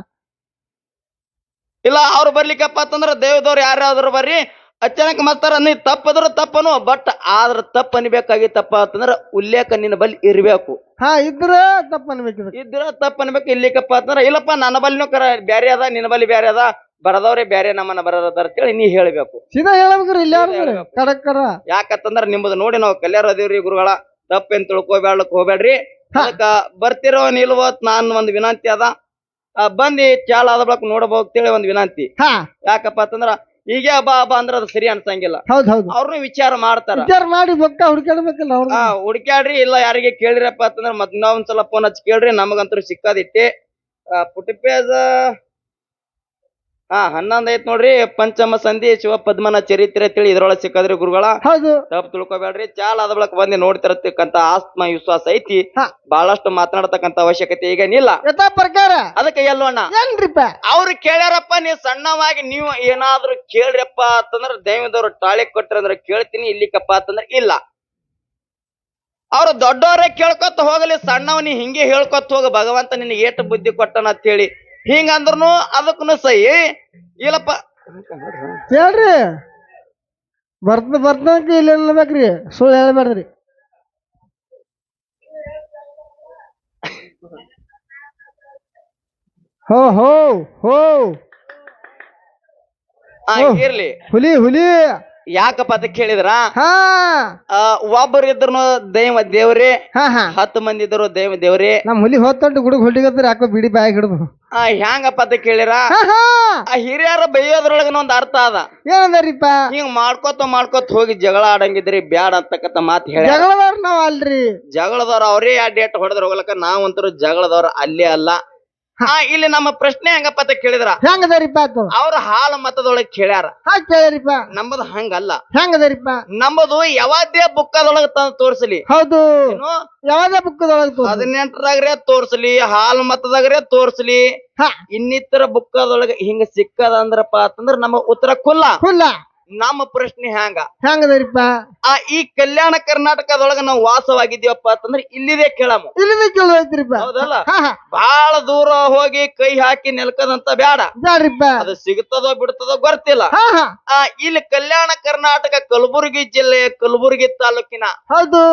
ಇಲ್ಲ ಅವ್ರು ಬರ್ಲಿಕ್ಕಪ್ಪ ಅಂತಂದ್ರ ದೇವದವ್ರು ಯಾರ್ಯಾದ್ರು ಬರ್ರಿ. ಅಚಾನಕ್ ಮತ್ತಾರ ನೀ ತಪ್ಪದ್ರ ತಪ್ಪನು ಬಟ್ ಆದ್ರ ತಪ್ಪ ಅನ್ಬೇಕಾಗಿತ್ತಪ್ಪ ಅಂತಂದ್ರ ಉಲ್ಲೇಖ ನಿನ್ನ ಬಲ್ಲಿ ಇರ್ಬೇಕು. ಹಾ ಇದ್ರ ತಪ್ಪ ಅನ್ಬೇಕಿದ ಇದ್ರ ತಪ್ಪ ಅನ್ಬೇಕು ಇಲ್ಲಿಕಪ್ಪ ಅಂತಂದ್ರ ಇಲ್ಲಪ್ಪ ನನ್ನ ಬಲ್ಲಿನೂ ಕರ ಬ್ಯಾರೆ ಅದ ನಿನ್ನ ಬಲ್ಲಿ ಬ್ಯಾರೆ ಅದ. ಬರದವ್ರೆ ಬ್ಯಾರೆ ನಮ್ಮನ್ನ ಬರದಾರ ಅಂತೇಳಿ ನೀ ಹೇಳ್ಬೇಕು. ಸೀದಾ ಹೇಳ್ಬೇಕ್ರಿ ಇಲ್ಲ ಯಾಕಂತಂದ್ರ ನಿಮ್ಮದು ನೋಡಿ ನಾವು ಕಲ್ಯಾರ ಅದೇವ್ರಿ ಗುರುಗಳ ತಪ್ಪೇನ್ ತಿಳ್ಕೊಬ್ಯಾಡ್ಲಕ್ ಹೋಗ್ಬೇಡ್ರಿ. ಅದಕ್ಕ ಬರ್ತಿರೋ ನಿಲ್ವತ್ ನಾನ್ ಒಂದ್ ವಿನಂತಿ ಅದ. ಆ, ಬಂದಿ ಚಾಲ ಆದ ಬಳಕ ನೋಡಬಹುದು ಅಂತೇಳಿ ಒಂದ್ ವಿನಂತಿ. ಹಾ. ಯಾಕಪ್ಪ ಅಂತಂದ್ರ ಈಗ ಬಾ ಬಾ ಅಂದ್ರ ಅದು ಸರಿ ಅನ್ಸಂಗಿಲ್ಲ. ಹೌದ್ ಹೌದು. ಅವ್ರನ್ನು ವಿಚಾರ ಮಾಡ್ತಾರ. ವಿಚಾರ ಮಾಡಿ ಬೊಕ್ಕ ಹುಡ್ಕಾಡ್ಬೇಕಲ್ಲ ಅವ್ರ ಆ ಹುಡ್ಕ್ಯಾಡ್ರಿ ಇಲ್ಲ ಯಾರಿಗೆ ಕೇಳಿರಪ್ಪ ಅಂತಂದ್ರ ಮತ್ ಇನ್ನೊಂದ್ಸಲ ಫೋನ್ ಹಚ್ಚಿ ಕೇಳ್ರಿ ನಮಗಂತೂ ಸಿಕ್ಕದಿಟ್ಟಿ. ಪುಟಿಪೇಜ ಹಾ ಹನ್ನೊಂದ್ ಐತ್ ನೋಡ್ರಿ. ಪಂಚಮ ಸಂಧಿ ಶಿವ ಪದ್ಮನ ಚರಿತ್ರೆ ಅಂತೇಳಿ ಇದ್ರೊಳಗೆ ಸಿಕ್ಕದ್ರಿ ಗುರುಗಳ. ಹೌದು. ತಪ್ಪು ತಿಳ್ಕೊಬೇಡ್ರಿ. ಚಾಲ ಅದ ಬಳಕ ಬಂದು ನೋಡ್ತಿರತಕ್ಕಂತ ಆತ್ಮ ವಿಶ್ವಾಸ ಐತಿ. ಹಾ. ಬಹಳಷ್ಟು ಮಾತನಾಡತಕ್ಕಂತ ಅವಶ್ಯಕತೆ ಈಗೇನಿಲ್ಲ. ಯಥಾ ಪ್ರಕಾರ. ಅದಕ್ಕೆ ಎಲ್ಲೋಣ್ಣ. ಏನ್ರಿಪ್ಪ? ಅವ್ರು ಕೇಳ್ಯಾರಪ್ಪ ನೀವು ಸಣ್ಣವಾಗಿ ನೀವು ಏನಾದ್ರು ಕೇಳ್ರಪ್ಪ ಅಂತಂದ್ರ ದೈವದವ್ರು ಟಾಳಿ ಅಂದ್ರೆ ಕೇಳ್ತೀನಿ ಇಲ್ಲಿಕಪ್ಪ ಅಂತಂದ್ರ ಇಲ್ಲ. ಅವ್ರು ದೊಡ್ಡವರೇ ಕೇಳ್ಕೊತ ಹೋಗಲಿ ಸಣ್ಣವನಿ ಹಿಂಗೆ ಹೇಳ್ಕೊತ ಹೋಗ ಭಗವಂತ ನಿನಗೆ ಏಟು ಬುದ್ಧಿ ಕೊಟ್ಟನ ಅಂತ ಹೇಳಿ ಹಿಂಗಂದ್ರೂ ಅದಕ್ಕೂ ಸಹಿ. ಇಲ್ಲಪ್ಪ. ಹೇಳ್ರಿ. ಬರ್ತ ಬರ್ತ ಇಲ್ಲ ಹೇಳ್ಬೇಕ್ರಿ ಸುಳ್ಳು ಹೇಳ್ಬೇಡ್ರಿ. ಹೋ ಹೋ ಹೋ. ಆ. ಇರ್ಲಿ. ಹುಲಿ ಹುಲಿ. ಯಾಕಪ್ಪ ಅಂತ ಕೇಳಿದ್ರ? ಹಾ. ಒಬ್ಬರು ಇದ್ರು ದೈವ ದೇವ್ರಿ ಹಾ ಹಾ. ಹತ್ತು ಮಂದಿ ಇದ್ರು ದೈವ ದೇವ್ರಿ. ನಮ್ ಹುಲಿ ಹೊತ್ತೊಂಟು ಗುಡುಗ್ ಹೊಟ್ಟಿಗತ್ತರ ಯಾಕೋ ಬಿಡಿ ಬ್ಯಾಗ್ ಹಿಡ್ದು. ಆ ಹ್ಯಾಂಗಪ್ಪ ಅಂತ ಕೇಳಿರ? ಆ ಹಿರಿಯರ ಬೈಯೋದ್ರೊಳಗ ಒಂದ್ ಅರ್ಥ ಅದ. ಏನಂದ್ರಿಪ್ಪ? ಹಿಂಗ್ ಮಾಡ್ಕೋತ ಮಾಡ್ಕೋತ ಹೋಗಿ ಜಗಳ ಆಡಂಗಿದ್ರಿ ಬ್ಯಾಡ ಅಂತಕ್ಕಂತ ಮಾತು ಹೇಳಿ ಜಗಳದವ್ರ ನಾವ್ ಅಲ್ರಿ ಜಗಳದವ್ರ ಅವರೇ ಆ ಡೇಟ್ ಹೊಡೆದ್ರ ಹೋಗ್ಲಕ್ಕ ನಾವಂತರು ಜಗಳದವ್ರ ಅಲ್ಲೇ ಅಲ್ಲ. ಆ ಇಲ್ಲಿ ನಮ್ಮ ಪ್ರಶ್ನೆ ಹೆಂಗಪ್ಪ ಅಂತ ಕೇಳಿದ್ರ? ಹೆಂಗದರಿಪ್ಪ ಅವ್ರ ಹಾಲ ಮತದೊಳಗೆ ಕೇಳ್ಯಾರ. ಹಾ ಕೇಳಿರಿಪ್ಪ ನಮ್ಮದು ಹಂಗಲ್ಲ. ಹೆಂಗದರಿಪ್ಪ. ನಮ್ಮದು ಯಾವ್ದೇ ಬುಕ್ಕದೊಳಗ ತಂದು ತೋರಿಸಲಿ. ಹೌದು. ಏನು? ಯಾವ್ದೇ ಬುಕ್ಕದೊಳಗೆ. ಹದಿನೆಂಟರಾಗ್ರೆ ತೋರ್ಸಲಿ ಹಾಲ್ ಮತದಾಗ್ರೆ ತೋರಿಸಲಿ. ಹಾ. ಇನ್ನಿತರ ಬುಕ್ಕದೊಳಗ ಹಿಂಗ ಸಿಕ್ಕದ ಅಂದ್ರಪ್ಪ ಅಂತಂದ್ರ ನಮ್ಮ ಉತ್ತರ ಕುಲ್ಲ. ಹುಲ್ಲ ನಮ್ಮ ಪ್ರಶ್ನೆ ಹ್ಯಾಂಗ? ಹೆಂಗದರಿಪ್ಪ ಆ ಈ ಕಲ್ಯಾಣ ಕರ್ನಾಟಕದೊಳಗ ನಾವು ವಾಸವಾಗಿದ್ದೀವಪ್ಪ ಅಂತಂದ್ರೆ ಇಲ್ಲಿದೆ ಕೇಳಮ್ಮ. ಇಲ್ಲಿದೆ ಕೇಳೋಯ್ತಿರಿಪ್ಪ ಹೌದಲ್ಲ? ಹಾ ಹಾ. ಬಹಳ ದೂರ ಹೋಗಿ ಕೈ ಹಾಕಿ ನೆಲ್ಕದಂತ ಬೇಡ ಬ್ಯಾಡ್ರಿಪ್ಪ. ಅದು ಸಿಗುತ್ತದೋ ಬಿಡ್ತದೋ ಗೊತ್ತಿಲ್ಲ. ಹಾ ಹಾ. ಆ ಇಲ್ಲಿ ಕಲ್ಯಾಣ ಕರ್ನಾಟಕ ಕಲಬುರಗಿ ಜಿಲ್ಲೆಯ ಕಲಬುರಗಿ ತಾಲೂಕಿನ ಹೌದು.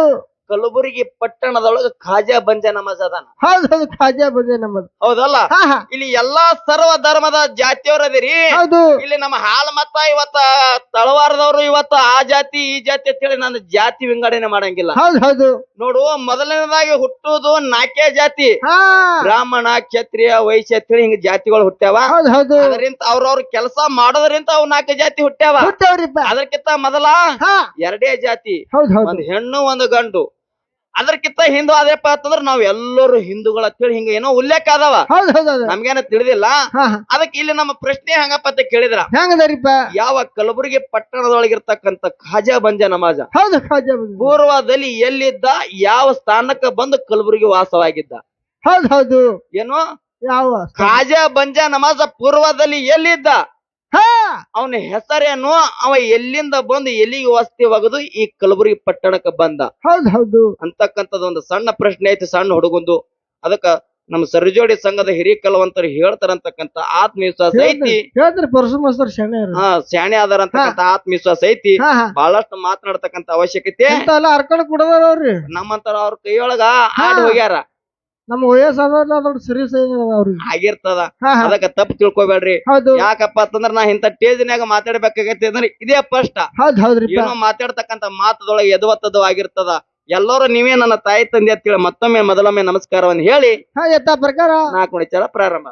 ಕಲಬುರಗಿ ಪಟ್ಟಣದೊಳಗ ಖಾಜಾ ಬಂಜ ನಮಾಜ್ ಅದಾನ. ಹೌದು ಹೌದು ಖಾಜಾ ಬಂಜ ನಮ್ಮದು ಹೌದಲ್ಲ? ಹಾ ಹಾ. ಇಲ್ಲಿ ಎಲ್ಲಾ ಸರ್ವ ಧರ್ಮದ ಜಾತಿಯವರದಿರಿ ಹೌದು. ಇಲ್ಲಿ ನಮ್ಮ ಹಾಲ್ ಮತ್ತ ಇವತ್ತ ತಳವಾರದವ್ರು ಇವತ್ತ ಆ ಜಾತಿ ಈ ಜಾತಿ ಅಂತ ಹೇಳಿ ನಾನು ಜಾತಿ ವಿಂಗಡಣೆ ಮಾಡಂಗಿಲ್ಲ. ಹೌದು ಹೌದು. ನೋಡು ಮೊದಲನೇದಾಗಿ ಹುಟ್ಟುವುದು ನಾಕೆ ಜಾತಿ. ಹಾ. ಬ್ರಾಹ್ಮಣ ಕ್ಷತ್ರಿಯ ವೈಶ್ಯ ಅಂತ ಹೇಳಿ ಹಿಂಗ ಜಾತಿಗಳು ಹುಟ್ಟ್ಯಾವ. ಹೌದು ಹೌದು. ಅದರಿಂದ ಅವ್ರವ್ರ ಕೆಲಸ ಮಾಡೋದ್ರಿಂದ ಅವ್ ನಾಲ್ಕು ಜಾತಿ ಹುಟ್ಟ್ಯಾವ. ಹುಟ್ಟವ್ರಿಪ್ಪ. ಅದಕ್ಕಿಂತ ಮೊದಲ ಹಾ. ಎರಡೇ ಜಾತಿ. ಹೌದು ಹೌದು. ಒಂದ್ ಹೆಣ್ಣು ಒಂದು ಗಂಡು. ಅದಕ್ಕಿಂತ ಹಿಂದೂ ಆದ್ರೆಪ್ಪ ಅಂತಂದ್ರ ನಾವ್ ಎಲ್ಲರೂ ಹಿಂದೂಗಳ ಕೇಳಿ ಹಿಂಗ ಏನೋ ಉಲ್ಲೇಖ ಅದಾವ ಹೌದು ಹೌದು ಹೌದು. ನಮ್ಗೇನ ತಿಳಿದಿಲ್ಲ. ಹಾ ಹಾ. ಅದಕ್ಕೆ ಇಲ್ಲಿ ನಮ್ಮ ಪ್ರಶ್ನೆ ಹಂಗಪ್ಪ ಅಂತ ಕೇಳಿದ್ರ. ಹೆಂಗದರಿಪ್ಪ? ಯಾವ ಕಲಬುರಗಿ ಪಟ್ಟಣದೊಳಗಿರ್ತಕ್ಕಂಥ ಖಾಜಾ ಬಂಜ ನಮಾಜ? ಹೌದು ಖಾಜಾ ಬಂದೆ ಪೂರ್ವದಲ್ಲಿ ಎಲ್ಲಿದ್ದ ಯಾವ ಸ್ಥಾನಕ್ಕೆ ಬಂದು ಕಲಬುರಗಿ ವಾಸವಾಗಿದ್ದ? ಹೌದು ಹೌದು. ಏನು? ಯಾವ ಖಾಜಾ ಬಂಜ ನಮಾಜ ಪೂರ್ವದಲ್ಲಿ ಎಲ್ಲಿದ್ದ? ಹಾ! ಅವನ ಹೆಸರೇನು? ಅವ ಎಲ್ಲಿಂದ ಬಂದು ಎಲ್ಲಿಗೆ ವಸತಿ ಒಗದು ಈ ಕಲಬುರಗಿ ಪಟ್ಟಣಕ್ಕೆ ಬಂದ? ಹೌದು ಹೌದು. ಅಂತಕ್ಕಂಥದ್ದು ಒಂದು ಸಣ್ಣ ಪ್ರಶ್ನೆ ಐತಿ ಸಣ್ಣ ಹುಡುಗಂದು. ಅದಕ್ಕ ನಮ್ಮ ಸರ್ಜೋಡಿ ಸಂಘದ ಹಿರಿಯ ಕಲವಂತರು ಹೇಳ್ತಾರಂತಕ್ಕಂಥ ಆತ್ಮವಿಶ್ವಾಸ ಐತಿ. ಹೇಳ್ತಾರೆ ಶಾಣೆ ಹಾ ಶಾಣೆ ಆದಾರಂತ ಆತ್ಮವಿಶ್ವಾಸ ಐತಿ. ಹಾ ಹಾ. ಬಹಳಷ್ಟು ಮಾತನಾಡ್ತಕ್ಕಂಥ ಅವಶ್ಯಕತೆ. ಇಂಥವೆಲ್ಲ ಹರ್ಕೊಂಡು ನಮ್ಮಂತರ ಅವ್ರ. ಕೈಯೊಳಗ ಆಡ್ ಹೋಗ್ಯಾರ. ನಮ್ಮ ವಯಸ್ಸಾದವ್ರಲ್ಲ ದೊಡ್ಡ ಸೀರಿಯಸ್ ಅವ್ರಿಗೆ ಆಗಿರ್ತದ. ಹಾ ಹಾ. ಅದಕ್ಕ ತಪ್ಪು ತಿಳ್ಕೊಬೇಡ್ರಿ. ಹೌದು. ಯಾಕಪ್ಪ ಅಂತಂದ್ರ ನಾ ಇಂಥ ಟೇಜ್ನ್ಯಾಗ ಮಾತಾಡ್ಬೇಕಾಗೈತಿ ಅಂದ್ರೆ ಇದೇ ಫಸ್ಟ್ ಹೌದ್ ಹೌದ್ರಿಪ್ಪ ಏನೋ ಮಾತಾಡ್ತಕ್ಕಂಥ ಮಾತದೊಳಗೆ ಎದುವತ್ತದು ಆಗಿರ್ತದ. ಎಲ್ಲರೂ ನೀವೇ ನನ್ನ ತಾಯಿ ತಂದೆ ಅಂತೇಳಿ ಮತ್ತೊಮ್ಮೆ ಮೊದಲೊಮ್ಮೆ ನಮಸ್ಕಾರವನ್ನು ಹೇಳಿ. ಹಾ ಯಥಾ ಪ್ರಕಾರ. ನಾಲ್ಕು ವಿಚಾರ ಪ್ರಾರಂಭ.